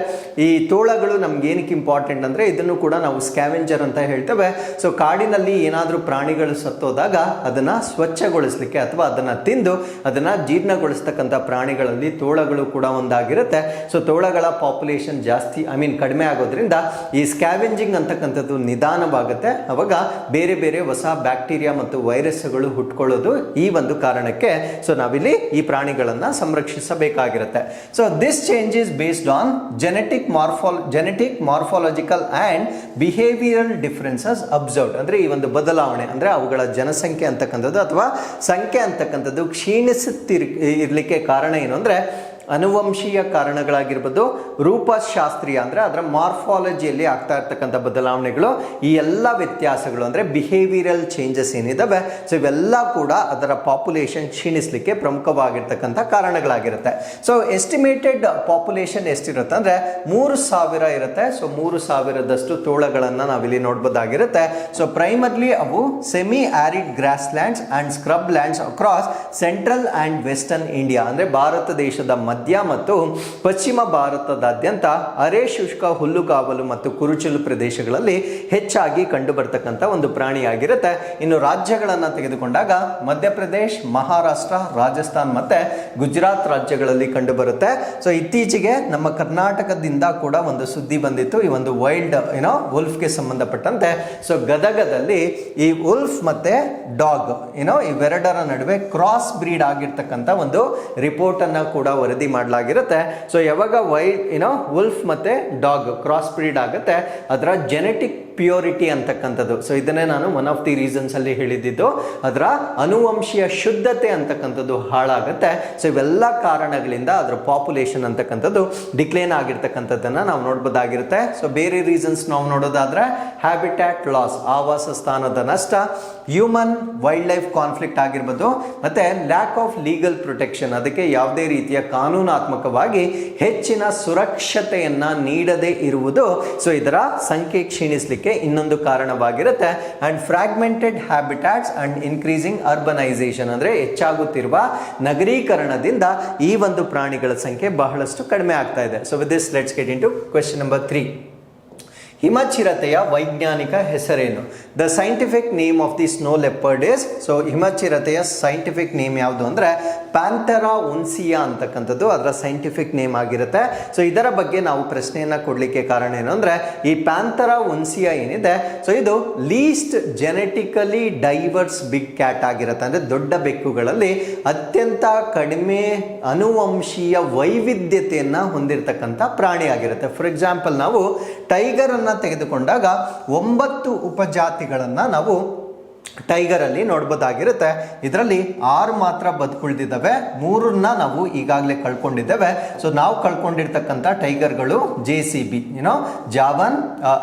ಈ ತೋಳಗಳು ನಮ್ಗೆ ಏನಕ್ಕೆ ಇಂಪಾರ್ಟೆಂಟ್ ಅಂದ್ರೆ ಇದನ್ನು ಕೂಡ ನಾವು ಸ್ಕ್ಯಾವೆಂಜರ್ ಅಂತ ಹೇಳ್ತೇವೆ. ಸೊ ಕಾಡಿನಲ್ಲಿ ಏನಾದರೂ ಪ್ರಾಣಿಗಳು ಸತ್ತೋದಾಗ ಅದನ್ನ ಸ್ವಚ್ಛಗೊಳಿಸ್ಲಿಕ್ಕೆ ಅಥವಾ ಅದನ್ನ ತಿಂದು ಅದನ್ನ ಜೀರ್ಣಗೊಳಿಸ್ತಕ್ಕಂಥ ಪ್ರಾಣಿಗಳಲ್ಲಿ ತೋಳಗಳು ಕೂಡ ಒಂದಾಗಿರುತ್ತೆ. ಸೊ ತೋಳಗಳ ಪಾಪ್ಯುಲೇಷನ್ ಜಾಸ್ತಿ ಐ ಮೀನ್ ಕಡಿಮೆ ಆಗೋದ್ರಿಂದ ಈ ಸ್ಕ್ಯಾವೆಂಜಿಂಗ್ ಅಂತಕ್ಕಂಥದ್ದು ನಿಧಾನವಾಗುತ್ತೆ. ಅವಾಗ ಬೇರೆ ಬೇರೆ ಹೊಸ ಬ್ಯಾಕ್ಟೀರಿಯಾ ಮತ್ತು ವೈರಸ್ಗಳು ಹುಟ್ಕೊಳ್ಳೋದು ಈ ಒಂದು ಕಾರಣಕ್ಕೆ. ಸೊ ನಾವಿಲ್ಲಿ ಈ ಪ್ರಾಣಿಗಳನ್ನ ಸಂರಕ್ಷಿಸಬೇಕಾಗಿರುತ್ತೆ. So this change is based on genetic morphol genetic morphological and behavioural differences observed ಅಂದರೆ ಈ ಒಂದು ಬದಲಾವಣೆ, ಅಂದರೆ ಅವುಗಳ ಜನಸಂಖ್ಯೆ ಅಂತಕ್ಕಂಥದ್ದು ಅಥವಾ ಸಂಖ್ಯೆ ಅಂತಕ್ಕಂಥದ್ದು ಕ್ಷೀಣಿಸುತ್ತಿರ್, ಇರಲಿಕ್ಕೆ ಕಾರಣ ಏನು ಅಂದರೆ ಅನುವಂಶೀಯ ಕಾರಣಗಳಾಗಿರ್ಬೋದು ರೂಪಶಾಸ್ತ್ರೀಯ ಅಂದರೆ ಅದರ ಮಾರ್ಫಾಲಜಿಯಲ್ಲಿ ಆಗ್ತಾ ಇರ್ತಕ್ಕಂಥ ಬದಲಾವಣೆಗಳು, ಈ ಎಲ್ಲ ವ್ಯತ್ಯಾಸಗಳು ಅಂದರೆ ಬಿಹೇವಿಯರಲ್ ಚೇಂಜಸ್ ಏನಿದ್ದಾವೆ ಸೊ ಇವೆಲ್ಲ ಕೂಡ ಅದರ ಪಾಪ್ಯುಲೇಷನ್ ಕ್ಷೀಣಿಸಲಿಕ್ಕೆ ಪ್ರಮುಖವಾಗಿರ್ತಕ್ಕಂಥ ಕಾರಣಗಳಾಗಿರುತ್ತೆ. ಸೊ ಎಸ್ಟಿಮೇಟೆಡ್ ಪಾಪ್ಯುಲೇಷನ್ ಎಷ್ಟಿರುತ್ತೆ ಅಂದರೆ ಮೂರು ಸಾವಿರ ಇರುತ್ತೆ. ಸೊ ಮೂರು ಸಾವಿರದಷ್ಟು ತೋಳಗಳನ್ನು ನಾವಿಲ್ಲಿ ನೋಡ್ಬೋದಾಗಿರುತ್ತೆ. ಸೊ ಪ್ರೈಮರ್ಲಿ ಅವು semi arid grasslands and scrublands across central and western India ಅಂದರೆ ಭಾರತ ದೇಶದ ಮಧ್ಯ ಮತ್ತು ಪಶ್ಚಿಮ ಭಾರತದಾದ್ಯಂತ ಅರೆ ಶುಷ್ಕ, ಹುಲ್ಲುಗಾವಲು ಮತ್ತು ಕುರುಚಲು ಪ್ರದೇಶಗಳಲ್ಲಿ ಹೆಚ್ಚಾಗಿ ಕಂಡುಬರ್ತಕ್ಕಂಥ ಒಂದು ಪ್ರಾಣಿಯಾಗಿರುತ್ತೆ. ಇನ್ನು ರಾಜ್ಯಗಳನ್ನು ತೆಗೆದುಕೊಂಡಾಗ ಮಧ್ಯಪ್ರದೇಶ್, ಮಹಾರಾಷ್ಟ್ರ, ರಾಜಸ್ಥಾನ್ ಮತ್ತೆ ಗುಜರಾತ್ ರಾಜ್ಯಗಳಲ್ಲಿ ಕಂಡುಬರುತ್ತೆ. ಸೊ ಇತ್ತೀಚೆಗೆ ನಮ್ಮ ಕರ್ನಾಟಕದಿಂದ ಕೂಡ ಒಂದು ಸುದ್ದಿ ಬಂದಿತ್ತು. ಈ ಒಂದು ವೈಲ್ಡ್ ಏನೋ ವುಲ್ಫ್ಗೆ ಸಂಬಂಧಪಟ್ಟಂತೆ. ಸೊ ಗದಗದಲ್ಲಿ ಈ ವುಲ್ಫ್ ಮತ್ತೆ ಡಾಗ್ ಏನೋ ಇವೆರಡರ ನಡುವೆ ಕ್ರಾಸ್ ಬ್ರೀಡ್ ಆಗಿರ್ತಕ್ಕಂಥ ಒಂದು ರಿಪೋರ್ಟ್ ಅನ್ನ ಕೂಡ ವರದಿ ಮಾಡಲಾಗಿರುತ್ತೆ. ಸೊ ಯಾವಾಗ ವೈ ಏನೋ ವುಲ್ಫ್ ಮತ್ತೆ ಡಾಗ್ ಕ್ರಾಸ್ ಬ್ರೀಡ್ ಆಗುತ್ತೆ ಅದರ ಜೆನೆಟಿಕ್ ಪ್ಯೂರಿಟಿ ಅಂತಕ್ಕಂಥದ್ದು. ಸೊ ಇದನ್ನೇ ನಾನು ಒನ್ ಆಫ್ ದಿ ರೀಸನ್ಸ್ ಅಲ್ಲಿ ಹೇಳಿದ್ದು. ಅದರ ಅನುವಂಶೀಯ ಶುದ್ಧತೆ ಅಂತಕ್ಕಂಥದ್ದು ಹಾಳಾಗುತ್ತೆ. ಸೊ ಇವೆಲ್ಲ ಕಾರಣಗಳಿಂದ ಅದರ ಪಾಪ್ಯುಲೇಷನ್ ಅಂತಕ್ಕಂಥದ್ದು ಡಿಕ್ಲೈನ್ ಆಗಿರ್ತಕ್ಕಂಥದ್ದನ್ನ ನಾವು ನೋಡ್ಬೋದಾಗಿರುತ್ತೆ. ಸೊ ಬೇರೆ ರೀಸನ್ಸ್ ನಾವು ನೋಡೋದಾದ್ರೆ ಹ್ಯಾಬಿಟ್ಯಾಟ್ ಲಾಸ್ ಆವಾಸ ಸ್ಥಾನದ ನಷ್ಟ ಹ್ಯೂಮನ್ ವೈಲ್ಡ್ ಲೈಫ್ ಕಾನ್ಫ್ಲಿಕ್ಟ್ ಆಗಿರ್ಬೋದು, ಮತ್ತೆ ಲ್ಯಾಕ್ ಆಫ್ ಲೀಗಲ್ ಪ್ರೊಟೆಕ್ಷನ್ ಅದಕ್ಕೆ ಯಾವುದೇ ರೀತಿಯ ಕಾನೂನಾತ್ಮಕವಾಗಿ ಹೆಚ್ಚಿನ ಸುರಕ್ಷತೆಯನ್ನು ನೀಡದೇ ಇರುವುದು. ಸೊ ಇದರ ಸಂಖ್ಯೆ ಕ್ಷೀಣಿಸಲಿಕ್ಕೆ ಇನ್ನೊಂದು ಕಾರಣವಾಗಿರುತ್ತೆ. And fragmented habitats and increasing urbanisation ಅಂದರೆ ಹೆಚ್ಚಾಗುತ್ತಿರುವ ನಗರೀಕರಣದಿಂದ ಈ ಒಂದು ಪ್ರಾಣಿಗಳ ಸಂಖ್ಯೆ ಬಹಳಷ್ಟು ಕಡಿಮೆ ಆಗ್ತಾ ಇದೆ. So with this let's get into question number three ಹಿಮಚಿರತೆಯ ವೈಜ್ಞಾನಿಕ ಹೆಸರೇನು? The scientific name of the snow leopard is so ಹಿಮಚಿರತೆಯ scientific name ಯಾವುದು ಅಂದರೆ ಪ್ಯಾಂಥರಾ ಉನ್ಸಿಯಾ ಅಂತಕ್ಕಂಥದ್ದು, ಅದರ ಸೈಂಟಿಫಿಕ್ ನೇಮ್ ಆಗಿರುತ್ತೆ. ಸೊ ಇದರ ಬಗ್ಗೆ ನಾವು ಪ್ರಶ್ನೆಯನ್ನು ಕೊಡಲಿಕ್ಕೆ ಕಾರಣ ಏನು ಅಂದರೆ, ಈ ಪ್ಯಾಂಥರಾ ಉನ್ಸಿಯಾ ಏನಿದೆ ಸೊ ಇದು least genetically diverse big cat ಆಗಿರುತ್ತೆ. ಅಂದರೆ ದೊಡ್ಡ ಬೆಕ್ಕುಗಳಲ್ಲಿ ಅತ್ಯಂತ ಕಡಿಮೆ ಅನುವಂಶೀಯ ವೈವಿಧ್ಯತೆಯನ್ನು ಹೊಂದಿರತಕ್ಕಂಥ ಪ್ರಾಣಿ ಆಗಿರುತ್ತೆ. ಫಾರ್ ಎಕ್ಸಾಂಪಲ್ ನಾವು ಟೈಗರ್ ಅನ್ನ ತೆಗೆದುಕೊಂಡಾಗ ಒಂಬತ್ತು ಉಪಜಾತಿಗಳನ್ನು ನಾವು ಟೈಗರ್ ಅಲ್ಲಿ ನೋಡ್ಬೋದಾಗಿರುತ್ತೆ. ಇದರಲ್ಲಿ ಆರು ಮಾತ್ರ ಬದುಕುಳಿದಿದ್ದಾವೆ. ಮೂರನ್ನ ನಾವು ಈಗಾಗಲೇ ಕಳ್ಕೊಂಡಿದ್ದೇವೆ. ಸೊ ನಾವು ಕಳ್ಕೊಂಡಿರ್ತಕ್ಕಂಥ ಟೈಗರ್ಗಳು ಜೆ ಸಿ ಬಿ ಏನೋ ಜಾವನ್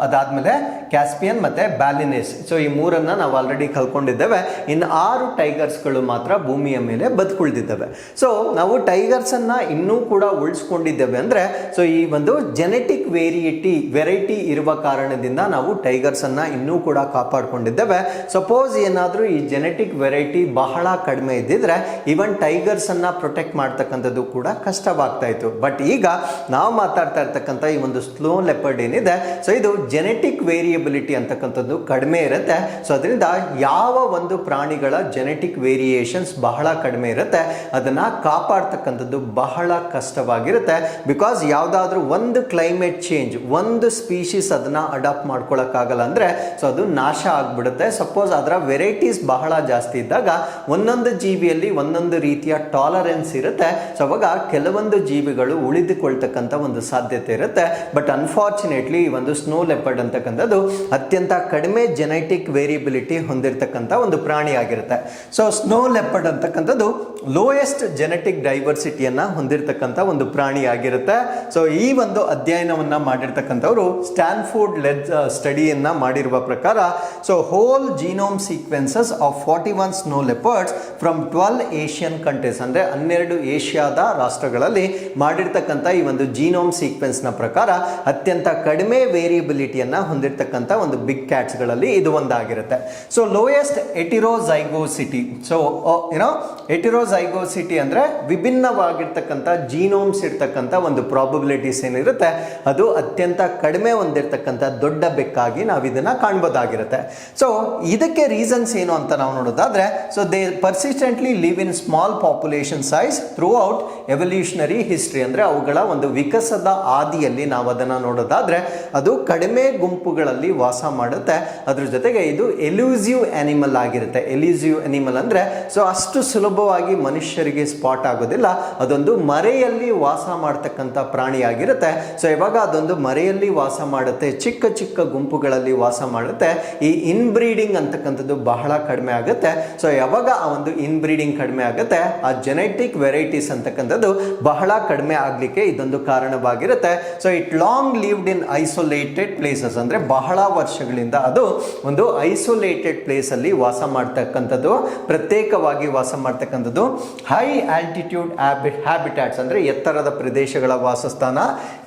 ಅದಾದಮೇಲೆ ಕ್ಯಾಸ್ಪಿಯನ್ ಮತ್ತೆ ಬ್ಯಾಲಿನೇಸ್. ಸೊ ಈ ಮೂರನ್ನ ನಾವು ಆಲ್ರೆಡಿ ಕಳ್ಕೊಂಡಿದ್ದೇವೆ. ಇನ್ನು ಆರು ಟೈಗರ್ಸ್ಗಳು ಮಾತ್ರ ಭೂಮಿಯ ಮೇಲೆ ಬದುಕುಳಿದಿದ್ದಾವೆ. ಸೊ ನಾವು ಟೈಗರ್ಸ್ ಅನ್ನ ಇನ್ನೂ ಕೂಡ ಉಳಿಸ್ಕೊಂಡಿದ್ದೇವೆ ಅಂದ್ರೆ ಸೊ ಈ ಒಂದು ಜೆನೆಟಿಕ್ ವೇರಿಯಟಿ ವೆರೈಟಿ ಇರುವ ಕಾರಣದಿಂದ ನಾವು ಟೈಗರ್ಸ್ ಅನ್ನ ಇನ್ನೂ ಕೂಡ ಕಾಪಾಡ್ಕೊಂಡಿದ್ದೇವೆ. ಸಪೋಸ್ ಏನಾದರೂ ಈ ಜೆನೆಟಿಕ್ ವೆರೈಟಿ ಬಹಳ ಕಡಿಮೆ ಇದ್ದಿದ್ರೆ ಈವನ್ ಟೈಗರ್ಸ್ ಅನ್ನ ಪ್ರೊಟೆಕ್ಟ್ ಮಾಡ್ತಕ್ಕಂಥದ್ದು ಕೂಡ ಕಷ್ಟವಾಗ್ತಾ ಇತ್ತು. ಬಟ್ ಈಗ ನಾವು ಮಾತಾಡ್ತಾ ಇರ್ತಕ್ಕಂಥ ಈ ಒಂದು ಸ್ಲೋ ಲೆಪರ್ಡ್ ಏನಿದೆ ಸೊ ಇದು ಜೆನೆಟಿಕ್ ವೇರಿಯಬಿಲಿಟಿ ಅಂತಕ್ಕಂಥದ್ದು ಕಡಿಮೆ ಇರುತ್ತೆ. ಸೊ ಅದರಿಂದ ಯಾವ ಒಂದು ಪ್ರಾಣಿಗಳ ಜೆನೆಟಿಕ್ ವೇರಿಯೇಷನ್ಸ್ ಬಹಳ ಕಡಿಮೆ ಇರುತ್ತೆ, ಅದನ್ನ ಕಾಪಾಡ್ತಕ್ಕಂಥದ್ದು ಬಹಳ ಕಷ್ಟವಾಗಿರುತ್ತೆ. ಬಿಕಾಸ್ ಯಾವುದಾದ್ರೂ ಒಂದು ಕ್ಲೈಮೇಟ್ ಚೇಂಜ್ ಒಂದು ಸ್ಪೀಶೀಸ್ ಅದನ್ನ ಅಡಾಪ್ಟ್ ಮಾಡ್ಕೊಳಕ್ಕಾಗಲ್ಲ ಅಂದ್ರೆ ಸೊ ಅದು ನಾಶ ಆಗಿಬಿಡುತ್ತೆ. ಸಪೋಸ್ ಅದರ ವೆರೈಟೀಸ್ ಬಹಳ ಜಾಸ್ತಿ ಇದ್ದಾಗ ಒಂದೊಂದು ಜೀವಿಯಲ್ಲಿ ಒಂದೊಂದು ರೀತಿಯ ಟಾಲರೆನ್ಸ್ ಇರುತ್ತೆ. ಸೊ ಅವಾಗ ಕೆಲವೊಂದು ಜೀವಿಗಳು ಉಳಿದುಕೊಳ್ತಕ್ಕಂಥ ಒಂದು ಸಾಧ್ಯತೆ ಇರುತ್ತೆ. ಬಟ್ ಅನ್ಫಾರ್ಚುನೇಟ್ಲಿ ಈ ಒಂದು ಸ್ನೋ ಲೆಪರ್ಡ್ ಅಂತಕ್ಕಂಥದ್ದು ಅತ್ಯಂತ ಕಡಿಮೆ ಜೆನೆಟಿಕ್ ವೇರಿಯಬಿಲಿಟಿ ಹೊಂದಿರತಕ್ಕಂಥ ಒಂದು ಪ್ರಾಣಿ ಆಗಿರುತ್ತೆ. ಸೊ ಸ್ನೋ ಲೆಪರ್ಡ್ ಅಂತಕ್ಕಂಥದ್ದು ಲೋಯೆಸ್ಟ್ ಜೆನೆಟಿಕ್ ಡೈವರ್ಸಿಟಿಯನ್ನು ಹೊಂದಿರತಕ್ಕಂಥ ಒಂದು ಪ್ರಾಣಿ ಆಗಿರುತ್ತೆ. ಸೊ ಈ ಒಂದು ಅಧ್ಯಯನವನ್ನ ಮಾಡಿರ್ತಕ್ಕಂಥವ್ರು ಸ್ಟ್ಯಾನ್ಫೋರ್ಡ್ ಲೆಡ್ ಸ್ಟಡಿಯನ್ನು ಮಾಡಿರುವ ಪ್ರಕಾರ so whole genome sequences of forty one snow leopards from twelve Asian countries ಅಂದರೆ ಹನ್ನೆರಡು ಏಷ್ಯಾದ ರಾಷ್ಟ್ರಗಳಲ್ಲಿ ಮಾಡಿರ್ತಕ್ಕಂಥ ಈ ಒಂದು ಜೀನೋಮ್ ಸೀಕ್ವೆನ್ಸ್ನ ಪ್ರಕಾರ ಅತ್ಯಂತ ಕಡಿಮೆ ವೇರಿಯಬಿಲಿಟಿಯನ್ನು ಹೊಂದಿರತಕ್ಕಂಥ ಒಂದು ಬಿಗ್ ಕ್ಯಾಟ್ಸ್ಗಳಲ್ಲಿ ಇದು ಒಂದಾಗಿರುತ್ತೆ. ಸೊ ಲೋಯೆಸ್ಟ್ ಎಟಿರೋಝೈಗೋಸಿಟಿ ಸೊ ಏನೋ ಎಟಿರೋಝೈಗೋಸಿಟಿ ಅಂದರೆ ವಿಭಿನ್ನವಾಗಿರ್ತಕ್ಕಂಥ ಜೀನೋಮ್ಸ್ ಇರ್ತಕ್ಕಂಥ ಒಂದು ಪ್ರಾಬಬಿಲಿಟೀಸ್ ಏನಿರುತ್ತೆ, ಅದು ಅತ್ಯಂತ ಕಡಿಮೆ ಹೊಂದಿರತಕ್ಕಂಥ ದೊಡ್ಡ ಬೆಕ್ಕಾಗಿ ನಾವು ಇದನ್ನು ಕಾಣ್ಬೋದಾಗಿರುತ್ತೆ. ಸೊ ಇದಕ್ಕೆ ರೀಸನ್ಸ್ ಏನು ಅಂತ ನಾವು ನೋಡೋದಾದ್ರೆ so they persistently live in small population size throughout evolutionary history ಅಂದರೆ ಅವುಗಳ ಒಂದು ವಿಕಸದ ಆದಿಯಲ್ಲಿ ನಾವು ಅದನ್ನು ನೋಡೋದಾದ್ರೆ, ಅದು ಕಡಿಮೆ ಗುಂಪುಗಳಲ್ಲಿ ವಾಸ ಮಾಡುತ್ತೆ. ಅದ್ರ ಜೊತೆಗೆ ಇದು ಎಲ್ಯೂಸಿವ್ ಆನಿಮಲ್ ಆಗಿರುತ್ತೆ. ಎಲ್ಯೂಸಿವ್ ಅನಿಮಲ್ ಅಂದರೆ ಸೊ ಅಷ್ಟು ಸುಲಭವಾಗಿ ಮನುಷ್ಯರಿಗೆ ಸ್ಪಾಟ್ ಆಗೋದಿಲ್ಲ. ಅದೊಂದು ಮರೆಯಲ್ಲಿ ವಾಸ ಮಾಡ್ತಕ್ಕಂಥ ಪ್ರಾಣಿಯಾಗಿರುತ್ತೆ ಸೊ ಇವಾಗ ಅದೊಂದು ಮರೆಯಲ್ಲಿ ವಾಸ ಮಾಡುತ್ತೆ, ಚಿಕ್ಕ ಚಿಕ್ಕ ಗುಂಪುಗಳಲ್ಲಿ ವಾಸ ಮಾಡುತ್ತೆ. ಈ ಇನ್ಬ್ರೀಡಿಂಗ್ ಅಂತಕ್ಕಂಥದ್ದು ಬಹಳ ಕಡಿಮೆ ಆಗುತ್ತೆ. ಸೊ ಯಾವಾಗ ಆ ಒಂದು ಇನ್ಬ್ರೀಡಿಂಗ್ ಕಡಿಮೆ ಆಗುತ್ತೆ, ಆ ಜೆನೆಟಿಕ್ ವೆರೈಟೀಸ್ ಅಂತಕ್ಕಂಥದ್ದು ಬಹಳ ಕಡಿಮೆ ಆಗಲಿಕ್ಕೆ ಇದೊಂದು ಕಾರಣವಾಗಿರುತ್ತೆ. So it long lived in isolated places ಅಂದ್ರೆ ಬಹಳ ವರ್ಷಗಳಿಂದ ಅದು ಒಂದು ಐಸೋಲೇಟೆಡ್ ಪ್ಲೇಸ್ ಅಲ್ಲಿ ವಾಸ ಮಾಡ್ತಕ್ಕಂಥದ್ದು, ಪ್ರತ್ಯೇಕವಾಗಿ ವಾಸ ಮಾಡ್ತಕ್ಕಂಥದ್ದು. ಹೈ ಆಲ್ಟಿಟ್ಯೂಡ್ ಹ್ಯಾಬಿಟ್ಯಾಟ್ಸ್ ಅಂದ್ರೆ ಎತ್ತರದ ಪ್ರದೇಶಗಳ ವಾಸಸ್ಥಾನ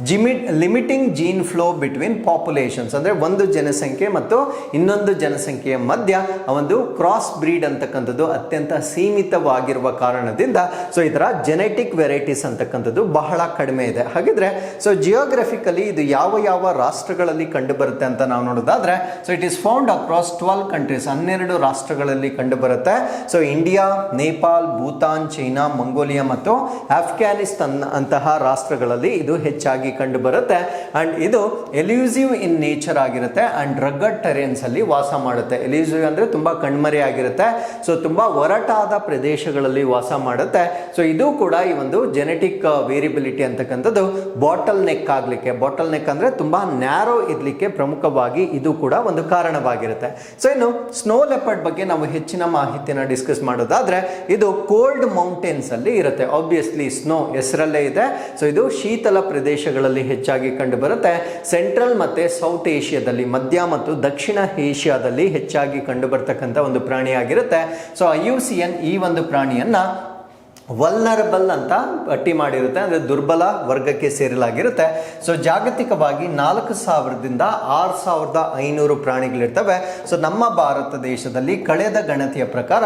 ಜಿಮಿಟ್ limiting gene flow between populations ಅಂದ್ರೆ ಒಂದು ಜನಸಂಖ್ಯೆ ಮತ್ತು ಇನ್ನೊಂದು ಜನಸಂಖ್ಯೆಯ ಮಧ್ಯ ಒಂದು ಕ್ರಾಸ್ ಬ್ರೀಡ್ ಅಂತಕ್ಕಂಥದ್ದು ಅತ್ಯಂತ ಸೀಮಿತವಾಗಿರುವ ಕಾರಣದಿಂದ ಸೊ ಇದರ ಜೆನೆಟಿಕ್ ವೆರೈಟೀಸ್ ಅಂತಕ್ಕಂಥದ್ದು ಬಹಳ ಕಡಿಮೆ ಇದೆ. ಹಾಗಿದ್ರೆ ಸೊ ಜಿಯೋಗ್ರಫಿಕಲಿ ಇದು ಯಾವ ಯಾವ ರಾಷ್ಟ್ರಗಳಲ್ಲಿ ಕಂಡು ಬರುತ್ತೆ ಅಂತ ನಾವು ನೋಡೋದಾದ್ರೆ so it is found across twelve countries ಹನ್ನೆರಡು ರಾಷ್ಟ್ರಗಳಲ್ಲಿ ಕಂಡು ಬರುತ್ತೆ so India Nepal Bhutan China Mongolia ಮತ್ತು ಆಫ್ಘಾನಿಸ್ತಾನ್ ಅಂತಹ ರಾಷ್ಟ್ರಗಳಲ್ಲಿ ಇದು ಹೆಚ್ಚಾಗಿ ಕಂಡು ಬರುತ್ತೆ ಅಂಡ್ ಇದು ಎಲ್ಯೂಸಿವ್ ಇನ್ ನೇಚರ್ ಆಗಿರುತ್ತೆ. ಅಂಡ್ ರಗ್ಗಡ್ ಟೆರೆನ್ಸ್ ಅಲ್ಲಿ ವಾಸ ಮಾಡುತ್ತೆ. ಎಲ್ಯೂಸಿವ್ ಅಂದ್ರೆ ತುಂಬಾ ತುಂಬ ಆಗಿರುತ್ತೆ. ಸೊ ತುಂಬಾ ಒರಟಾದ ಪ್ರದೇಶಗಳಲ್ಲಿ ವಾಸ ಮಾಡುತ್ತೆ. ಸೊ ಇದು ಕೂಡ ಈ ಒಂದು ಜೆನೆಟಿಕ್ ವೇರಿಯಬಿಲಿಟಿ ಅಂತಕ್ಕಂಥದ್ದು ಬಾಟಲ್ ನೆಕ್ ಆಗಲಿಕ್ಕೆ. ಬಾಟಲ್ ನೆಕ್ ಅಂದ್ರೆ ತುಂಬಾ ನ್ಯಾರೋ ಇರಲಿಕ್ಕೆ ಪ್ರಮುಖವಾಗಿ ಇದು ಕೂಡ ಒಂದು ಕಾರಣವಾಗಿರುತ್ತೆ. ಸೊ ಇನ್ನು ಸ್ನೋ ಲೆಪರ್ಡ್ ಬಗ್ಗೆ ನಾವು ಹೆಚ್ಚಿನ ಮಾಹಿತಿಯನ್ನು ಡಿಸ್ಕಸ್ ಮಾಡೋದಾದ್ರೆ ಇದು ಕೋಲ್ಡ್ ಮೌಂಟೇನ್ಸ್ ಅಲ್ಲಿ ಇರುತ್ತೆ. ಆಬ್ವಿಯಸ್ಲಿ ಸ್ನೋ ಹೆಸರಲ್ಲೇ ಇದೆ. ಸೊ ಇದು ಶೀತಲ ಪ್ರದೇಶಗಳಲ್ಲಿ ಹೆಚ್ಚಾಗಿ ಕಂಡು ಬರುತ್ತೆ ಸೆಂಟ್ರಲ್ ಮತ್ತೆ ಸೌತ್ ಏಷ್ಯಾದಲ್ಲಿ ಮಧ್ಯ ಮತ್ತು ದಕ್ಷಿಣ ಏಷ್ಯಾದಲ್ಲಿ ಹೆಚ್ಚಾಗಿ ಕಂಡು ಬರ್ತಕ್ಕಂಥ ಒಂದು ಪ್ರಾಣಿಯಾಗಿರುತ್ತೆ. So I U C N ಈ ಒಂದು ಪ್ರಾಣಿಯನ್ನ ವಲ್ನರಬಲ್ ಅಂತ ಪಟ್ಟಿ ಮಾಡಿರುತ್ತೆ, ಅಂದರೆ ದುರ್ಬಲ ವರ್ಗಕ್ಕೆ ಸೇರಲಾಗಿರುತ್ತೆ. ಸೊ ಜಾಗತಿಕವಾಗಿ ನಾಲ್ಕು ಸಾವಿರದಿಂದ ಆರು ಸಾವಿರದ ಐನೂರು ಪ್ರಾಣಿಗಳಿರ್ತವೆ. ಸೊ ನಮ್ಮ ಭಾರತ ದೇಶದಲ್ಲಿ ಕಳೆದ ಗಣತಿಯ ಪ್ರಕಾರ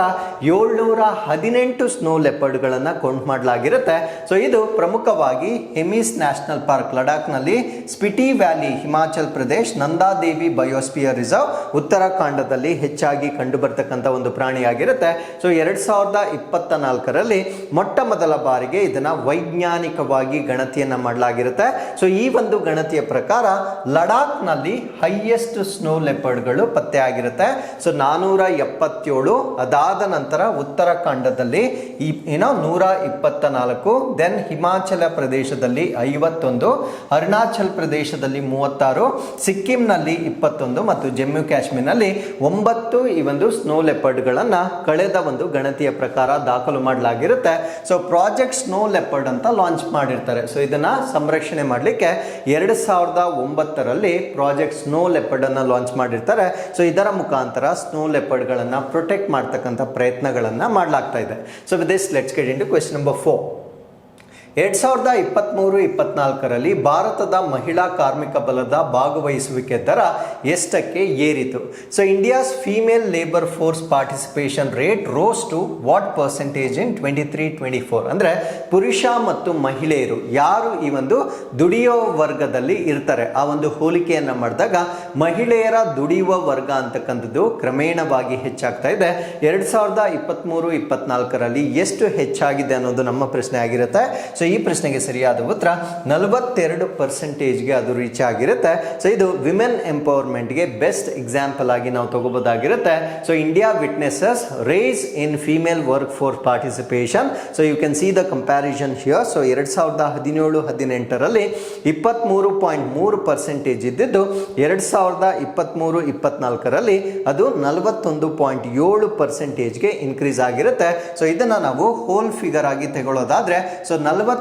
ಏಳ್ನೂರ ಹದಿನೆಂಟು ಸ್ನೋ ಲೆಪರ್ಡ್ಗಳನ್ನು ಕೌಂಟ್ ಮಾಡಲಾಗಿರುತ್ತೆ. ಸೊ ಇದು ಪ್ರಮುಖವಾಗಿ Hemis national park ಲಡಾಖ್ನಲ್ಲಿ Spiti valley Himachal Pradesh Nanda Devi biosphere reserve ಉತ್ತರಾಖಂಡದಲ್ಲಿ ಹೆಚ್ಚಾಗಿ ಕಂಡುಬರ್ತಕ್ಕಂಥ ಒಂದು ಪ್ರಾಣಿಯಾಗಿರುತ್ತೆ. ಸೊ ಎರಡು ಸಾವಿರದ ಇಪ್ಪತ್ತ ನಾಲ್ಕರಲ್ಲಿ ಮೊಟ್ಟ ಮೊದಲ ಬಾರಿಗೆ ಇದನ್ನ ವೈಜ್ಞಾನಿಕವಾಗಿ ಗಣತಿಯನ್ನ ಮಾಡಲಾಗಿರುತ್ತೆ. ಸೊ ಈ ಒಂದು ಗಣತಿಯ ಪ್ರಕಾರ ಲಡಾಖ್ನಲ್ಲಿ ಹೈಯೆಸ್ಟ್ ಸ್ನೋ ಲೆಪರ್ಡ್ಗಳು ಪತ್ತೆ ಆಗಿರುತ್ತೆ. ಸೊ ನಾನೂರ ಎಪ್ಪತ್ತೇಳು ಅದಾದ ನಂತರ ಉತ್ತರಾಖಂಡದಲ್ಲಿ ಈ ಏನೋ ನೂರ ಇಪ್ಪತ್ತ ನಾಲ್ಕು ದೆನ್ ಹಿಮಾಚಲ ಪ್ರದೇಶದಲ್ಲಿ ಐವತ್ತೊಂದು, ಅರುಣಾಚಲ್ ಪ್ರದೇಶದಲ್ಲಿ ಮೂವತ್ತಾರು, ಸಿಕ್ಕಿಂನಲ್ಲಿ ಇಪ್ಪತ್ತೊಂದು ಮತ್ತು ಜಮ್ಮು ಕಾಶ್ಮೀರ್ನಲ್ಲಿ ಒಂಬತ್ತು ಈ ಒಂದು ಸ್ನೋ ಲೆಪರ್ಡ್ಗಳನ್ನು ಕಳೆದ ಒಂದು ಗಣತಿಯ ಪ್ರಕಾರ ದಾಖಲು ಮಾಡಲಾಗಿರುತ್ತೆ. ಸೊ ಪ್ರಾಜೆಕ್ಟ್ ಸ್ನೋ ಲೆಪರ್ಡ್ ಅಂತ ಲಾಂಚ್ ಮಾಡಿರ್ತಾರೆ. ಸೊ ಇದನ್ನ ಸಂರಕ್ಷಣೆ ಮಾಡಲಿಕ್ಕೆ ಎರಡು ಸಾವಿರದ ಒಂಬತ್ತರಲ್ಲಿ ಪ್ರಾಜೆಕ್ಟ್ ಸ್ನೋ ಲೆಪರ್ಡ್ ಅನ್ನ ಲಾಂಚ್ ಮಾಡಿರ್ತಾರೆ. ಸೊ ಇದರ ಮುಖಾಂತರ ಸ್ನೋ ಲೆಪರ್ಡ್ಗಳನ್ನು ಪ್ರೊಟೆಕ್ಟ್ ಮಾಡ್ತಕ್ಕಂಥ ಪ್ರಯತ್ನಗಳನ್ನು ಮಾಡಲಾಗ್ತಾ ಇದೆ. So with this let's get into question number four ಎರಡ್ ಸಾವಿರದ ಇಪ್ಪತ್ತ್ಮೂರು ಇಪ್ಪತ್ನಾಲ್ಕರಲ್ಲಿ ಭಾರತದ ಮಹಿಳಾ ಕಾರ್ಮಿಕ ಬಲದ ಭಾಗವಹಿಸುವಿಕೆ ದರ ಎಷ್ಟಕ್ಕೆ ಏರಿತು? So India's female labour force participation rate rose to what percentage in twenty three twenty four ಅಂದರೆ ಪುರುಷ ಮತ್ತು ಮಹಿಳೆಯರು ಯಾರು ಈ ಒಂದು ದುಡಿಯೋ ವರ್ಗದಲ್ಲಿ ಇರ್ತಾರೆ? ಆ ಒಂದು ಹೋಲಿಕೆಯನ್ನು ಮಾಡಿದಾಗ ಮಹಿಳೆಯರ ದುಡಿಯುವ ವರ್ಗ ಅಂತಕ್ಕಂಥದ್ದು ಕ್ರಮೇಣವಾಗಿ ಹೆಚ್ಚಾಗ್ತಾ ಇದೆ. ಎರಡು ಸಾವಿರದ ಇಪ್ಪತ್ತ್ಮೂರು ಇಪ್ಪತ್ನಾಲ್ಕರಲ್ಲಿ ಎಷ್ಟು ಹೆಚ್ಚಾಗಿದೆ ಅನ್ನೋದು ನಮ್ಮ ಪ್ರಶ್ನೆ ಆಗಿರುತ್ತೆ. ಸೊ ಈ ಪ್ರಶ್ನೆಗೆ ಸರಿಯಾದ ಉತ್ತರ ನಲವತ್ತೆರಡು ಪರ್ಸೆಂಟೇಜ್ಗೆ ಅದು ರೀಚ್ ಆಗಿರುತ್ತೆ. ಸೊ ಇದು ವಿಮೆನ್ ಎಂಪವರ್ಮೆಂಟ್ಗೆ ಬೆಸ್ಟ್ ಎಕ್ಸಾಂಪಲ್ ಆಗಿ ನಾವು ತಗೋಬೋದಾಗಿರುತ್ತೆ. So India witnesses rise in female work force participation so you can see the comparison here so ಎರಡು ಸಾವಿರದ ಹದಿನೇಳು, ಹದಿನೆಂಟರಲ್ಲಿ ಇಪ್ಪತ್ತ್ಮೂರು ಪಾಯಿಂಟ್ ಮೂರು ಪರ್ಸೆಂಟೇಜ್ ಇದ್ದಿದ್ದು, ಎರಡು ಸಾವಿರದ ಇಪ್ಪತ್ತ್ಮೂರು ಇಪ್ಪತ್ನಾಲ್ಕರಲ್ಲಿ ಅದು ನಲವತ್ತೊಂದು ಪಾಯಿಂಟ್ ಏಳು ಪರ್ಸೆಂಟೇಜ್ಗೆ ಇನ್ಕ್ರೀಸ್ ಆಗಿರುತ್ತೆ. ಸೊ ಇದನ್ನು ನಾವು ಹೋಲ್ ಫಿಗರ್ ಆಗಿ ತಗೊಳ್ಳೋದಾದರೆ ಸೊ ನಲವತ್ತೆರಡು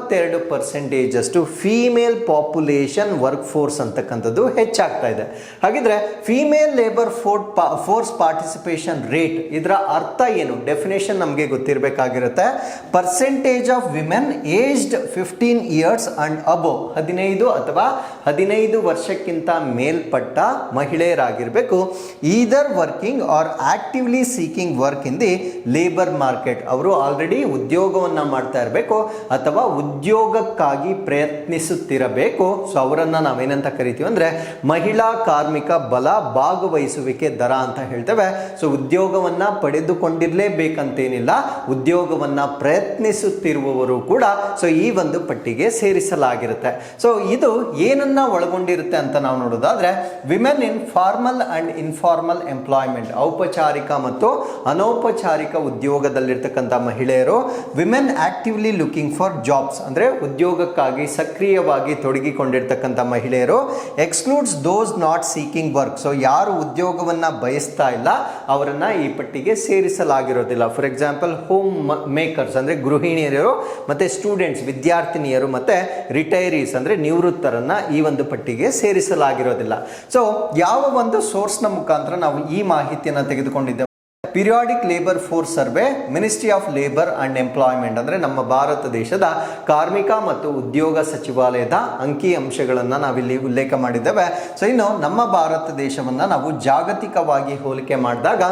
ಪರ್ಸೆಂಟೇಜ್ ಅಷ್ಟು ಫೀಮೇಲ್ ಪಾಪ್ಯುಲೇಷನ್ ವರ್ಕ್ ಫೋರ್ಸ್ ಅಂತಕ್ಕಂಥದ್ದು ಹೆಚ್ಚಾಗ್ತಾ ಇದೆ. ಹಾಗಿದ್ರೆ female labour fort force participation rate ಇದರ ಅರ್ಥ ಏನು? ಡೆಫಿನೇಷನ್ ನಮಗೆ ಗೊತ್ತಿರಬೇಕಾಗಿರುತ್ತೆ. Percentage of women aged fifteen years and above ಹದಿನೈದು ಅಥವಾ ಹದಿನೈದು ವರ್ಷಕ್ಕಿಂತ ಮೇಲ್ಪಟ್ಟ ಮಹಿಳೆಯರಾಗಿರಬೇಕು. Either working or actively seeking work in the labour market ಅವರು ಆಲ್ರೆಡಿ ಉದ್ಯೋಗವನ್ನು ಮಾಡ್ತಾ ಇರಬೇಕು ಅಥವಾ ಉದ್ಯೋಗಕ್ಕಾಗಿ ಪ್ರಯತ್ನಿಸುತ್ತಿರಬೇಕು. ಸೊ ಅವರನ್ನು ನಾವೇನಂತ ಕರಿತೀವಿ ಅಂದರೆ, ಮಹಿಳಾ ಕಾರ್ಮಿಕ ಬಲ ಭಾಗವಹಿಸುವಿಕೆ ದರ ಅಂತ ಹೇಳ್ತೇವೆ. ಸೊ ಉದ್ಯೋಗವನ್ನು ಪಡೆದುಕೊಂಡಿರಲೇಬೇಕಂತೇನಿಲ್ಲ. ಉದ್ಯೋಗವನ್ನು ಪ್ರಯತ್ನಿಸುತ್ತಿರುವವರು ಕೂಡ ಸೊ ಈ ಒಂದು ಪಟ್ಟಿಗೆ ಸೇರಿಸಲಾಗಿರುತ್ತೆ. ಸೊ ಇದು ಏನನ್ನ ಒಳಗೊಂಡಿರುತ್ತೆ ಅಂತ ನಾವು ನೋಡೋದಾದ್ರೆ women in formal and informal employment ಔಪಚಾರಿಕ ಮತ್ತು ಅನೌಪಚಾರಿಕ ಉದ್ಯೋಗದಲ್ಲಿರ್ತಕ್ಕಂಥ ಮಹಿಳೆಯರು women actively looking for jobs ಅಂದರೆ ಉದ್ಯೋಗಕ್ಕಾಗಿ ಸಕ್ರಿಯವಾಗಿ ತೊಡಗಿಕೊಂಡಿರ್ತಕ್ಕಂಥ ಮಹಿಳೆಯರು excludes those not seeking work so ಯಾರು ಉದ್ಯೋಗವನ್ನು ಬಯಸ್ತಾ ಇಲ್ಲ, ಅವರನ್ನು ಈ ಪಟ್ಟಿಗೆ ಸೇರಿಸಲಾಗಿರೋದಿಲ್ಲ. ಫಾರ್ ಎಕ್ಸಾಂಪಲ್ ಹೋಮ್ ಮೇಕರ್ಸ್ ಅಂದರೆ ಗೃಹಿಣಿಯರು, ಮತ್ತು ಸ್ಟೂಡೆಂಟ್ಸ್ ವಿದ್ಯಾರ್ಥಿನಿಯರು, ಮತ್ತು ರಿಟೈರೀಸ್ ಅಂದರೆ ನಿವೃತ್ತರನ್ನ ಈ ಒಂದು ಪಟ್ಟಿಗೆ ಸೇರಿಸಲಾಗಿರೋದಿಲ್ಲ. ಸೊ ಯಾವ ಒಂದು ಸೋರ್ಸ್ನ ಮುಖಾಂತರ ನಾವು ಈ ಮಾಹಿತಿಯನ್ನು ತೆಗೆದುಕೊಂಡಿದ್ದೇವೆ periodic labour force survey ministry of labour and employment ಅಂದರೆ ನಮ್ಮ ಭಾರತ ದೇಶದ ಕಾರ್ಮಿಕ ಮತ್ತು ಉದ್ಯೋಗ ಸಚಿವಾಲಯದ ಅಂಕಿ ಅಂಶಗಳನ್ನು ನಾವಿಲ್ಲಿ ಉಲ್ಲೇಖ ಮಾಡಿದ್ದೇವೆ. ಸೊ ಇನ್ನು ನಮ್ಮ ಭಾರತ ದೇಶವನ್ನು ನಾವು ಜಾಗತಿಕವಾಗಿ ಹೋಲಿಕೆ ಮಾಡಿದಾಗ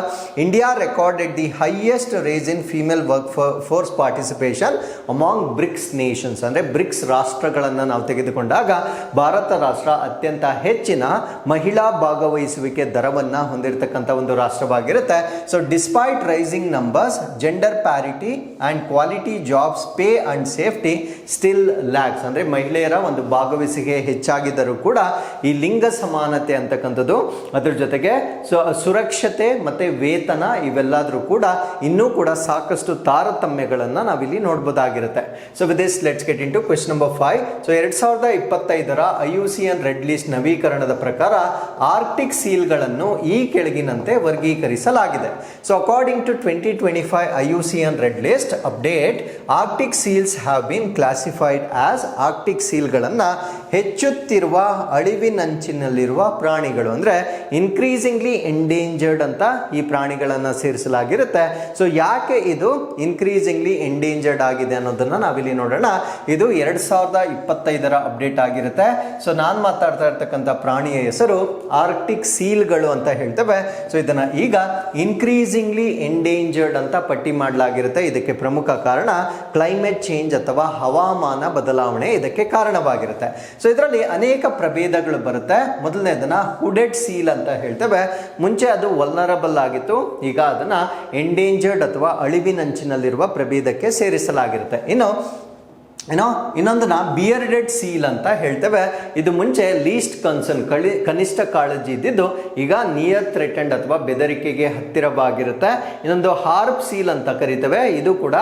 India recorded the highest rise in female work force participation among BRICS nations ಅಂದರೆ ಬ್ರಿಕ್ಸ್ ರಾಷ್ಟ್ರಗಳನ್ನು ನಾವು ತೆಗೆದುಕೊಂಡಾಗ, ಭಾರತ ರಾಷ್ಟ್ರ ಅತ್ಯಂತ ಹೆಚ್ಚಿನ ಮಹಿಳಾ ಭಾಗವಹಿಸುವಿಕೆ ದರವನ್ನು ಹೊಂದಿರತಕ್ಕಂಥ ಒಂದು ರಾಷ್ಟ್ರವಾಗಿರುತ್ತೆ. So despite rising numbers gender parity and quality jobs pay and safety still lags ಅಂದರೆ ಮಹಿಳೆಯರ ಒಂದು ಭಾಗವಹಿಸಿಕೆ ಹೆಚ್ಚಾಗಿದ್ದರೂ ಕೂಡ ಈ ಲಿಂಗ ಸಮಾನತೆ ಅಂತಕ್ಕಂಥದ್ದು ಅದ್ರ ಜೊತೆಗೆ ಸೊ, ಸುರಕ್ಷತೆ ಮತ್ತು ವೇತನ ಇವೆಲ್ಲಾದರೂ ಕೂಡ ಇನ್ನೂ ಕೂಡ ಸಾಕಷ್ಟು ತಾರತಮ್ಯಗಳನ್ನು ನಾವಿಲ್ಲಿ ನೋಡ್ಬೋದಾಗಿರುತ್ತೆ. So with this let's get into question number five so ಎರಡು ಸಾವಿರದ ಇಪ್ಪತ್ತೈದರ I U C N red list ನವೀಕರಣದ ಪ್ರಕಾರ ಆರ್ಟಿಕ್ ಸೀಲ್ಗಳನ್ನು ಈ ಕೆಳಗಿನಂತೆ ವರ್ಗೀಕರಿಸಲಾಗಿದೆ. so according to twenty twenty five I U C N red list update arctic seals have ಹೆಚ್ಚುತ್ತಿರುವ ಅಳಿವಿನಂಚಿನಲ್ಲಿರುವ ಪ್ರಾಣಿಗಳು ಅಂದರೆ ಇನ್ಕ್ರೀಸಿಂಗ್ಲಿ ಎಂಡೇಂಜರ್ಡ್ ಅಂತ ಈ ಪ್ರಾಣಿಗಳನ್ನು ಸೇರಿಸಲಾಗಿರುತ್ತೆ. ಸೊ ಯಾಕೆ ಇದು ಇನ್ಕ್ರೀಸಿಂಗ್ಲಿ ಎಂಡೇಂಜರ್ಡ್ ಆಗಿದೆ ಅನ್ನೋದನ್ನು ನಾವಿಲ್ಲಿ ನೋಡೋಣ. ಇದು ಎರಡು ಸಾವಿರದ ಇಪ್ಪತ್ತೈದರ ಅಪ್ಡೇಟ್ ಆಗಿರುತ್ತೆ. ಸೊ ನಾನು ಮಾತಾಡ್ತಾ ಇರ್ತಕ್ಕಂಥ ಪ್ರಾಣಿಯ ಹೆಸರು ಆರ್ಕ್ಟಿಕ್ ಸೀಲ್ಗಳು ಅಂತ ಹೇಳ್ತೇವೆ. ಸೊ ಇದನ್ನು ಈಗ ಇನ್ಕ್ರೀಸಿಂಗ್ಲಿ ಎಂಡೇಂಜರ್ಡ್ ಅಂತ ಪಟ್ಟಿ ಮಾಡಲಾಗಿರುತ್ತೆ. ಇದಕ್ಕೆ ಪ್ರಮುಖ ಕಾರಣ ಕ್ಲೈಮೇಟ್ ಚೇಂಜ್ ಅಥವಾ ಹವಾಮಾನ ಬದಲಾವಣೆ ಇದಕ್ಕೆ ಕಾರಣವಾಗಿರುತ್ತೆ. ಸೊ ಇದರಲ್ಲಿ ಅನೇಕ ಪ್ರಭೇದಗಳು ಬರುತ್ತೆ. ಮೊದಲನೇದನ್ನ ಹುಡೆಡ್ ಸೀಲ್ ಅಂತ ಹೇಳ್ತೇವೆ. ಮುಂಚೆ ಅದು ವಲ್ನರಬಲ್ ಆಗಿತ್ತು. ಈಗ ಅದನ್ನ ಎಂಡೇಂಜರ್ಡ್ ಅಥವಾ ಅಳಿವಿನಂಚಿನಲ್ಲಿರುವ ಪ್ರಭೇದಕ್ಕೆ ಸೇರಿಸಲಾಗಿರುತ್ತೆ. ಇನ್ನು ಏನೋ ಇನ್ನೊಂದನ್ನ ಬಿಯರ್ಡೆಡ್ ಸೀಲ್ ಅಂತ ಹೇಳ್ತೇವೆ. ಇದು ಮುಂಚೆ ಲೀಸ್ಟ್ ಕನ್ಸರ್ನ್ ಕಳಿ, ಕನಿಷ್ಠ ಕಾಳಜಿ ಇದ್ದಿದ್ದು, ಈಗ ನಿಯರ್ ಥ್ರೆಟೆಂಡ್ ಅಥವಾ ಬೆದರಿಕೆಗೆ ಹತ್ತಿರವಾಗಿರುತ್ತೆ. ಇನ್ನೊಂದು ಹಾರ್ಪ್ ಸೀಲ್ ಅಂತ ಕರಿತೇವೆ, ಇದು ಕೂಡ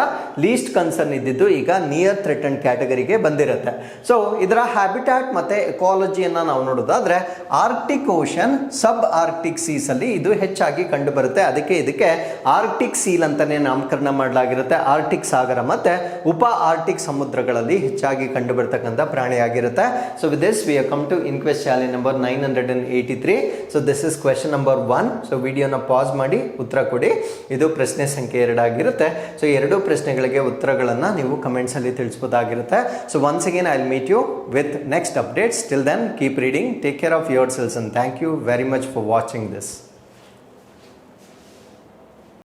ಲೀಸ್ಟ್ ಕನ್ಸರ್ನ್ ಇದ್ದಿದ್ದು, ಈಗ ನಿಯರ್ ಥ್ರೆಟೆಂಡ್ ಕ್ಯಾಟಗರಿಗೆ ಬಂದಿರುತ್ತೆ. ಸೊ ಇದರ ಹ್ಯಾಬಿಟ್ಯಾಟ್ ಮತ್ತೆ ಎಕಾಲಜಿಯನ್ನು ನಾವು ನೋಡೋದಾದ್ರೆ Arctic Ocean sub Arctic seas ಅಲ್ಲಿ ಇದು ಹೆಚ್ಚಾಗಿ ಕಂಡು ಬರುತ್ತೆ ಅದಕ್ಕೆ ಇದಕ್ಕೆ ಆರ್ಕ್ಟಿಕ್ ಸೀಲ್ ಅಂತಲೇ ನಾಮಕರಣ ಮಾಡಲಾಗಿರುತ್ತೆ. ಆರ್ಟಿಕ್ ಸಾಗರ ಮತ್ತೆ ಉಪ ಆರ್ಟಿಕ್ ಸಮುದ್ರಗಳಲ್ಲಿ ಹೆಚ್ಚಾಗಿ ಕಂಡು ಬರ್ತಕ್ಕಂಥ ಪ್ರಾಣಿಯಾಗಿರುತ್ತೆ. So with this we come to inquest challenge number nine hundred and eighty three so this is question number one so ವಿಡಿಯೋನ ಪಾಸ್ ಮಾಡಿ, ಉತ್ತರ ಕೊಡಿ. ಇದು ಪ್ರಶ್ನೆ ಸಂಖ್ಯೆ ಎರಡಾಗಿರುತ್ತೆ. ಸೊ ಎರಡು ಪ್ರಶ್ನೆಗಳಿಗೆ ಉತ್ತರಗಳನ್ನು ನೀವು ಕಮೆಂಟ್ಸಲ್ಲಿ ತಿಳಿಸ್ಬೋದಾಗಿರುತ್ತೆ. So once again I meet you with next updates till then keep reading take care of your selves and thank you very much for watching this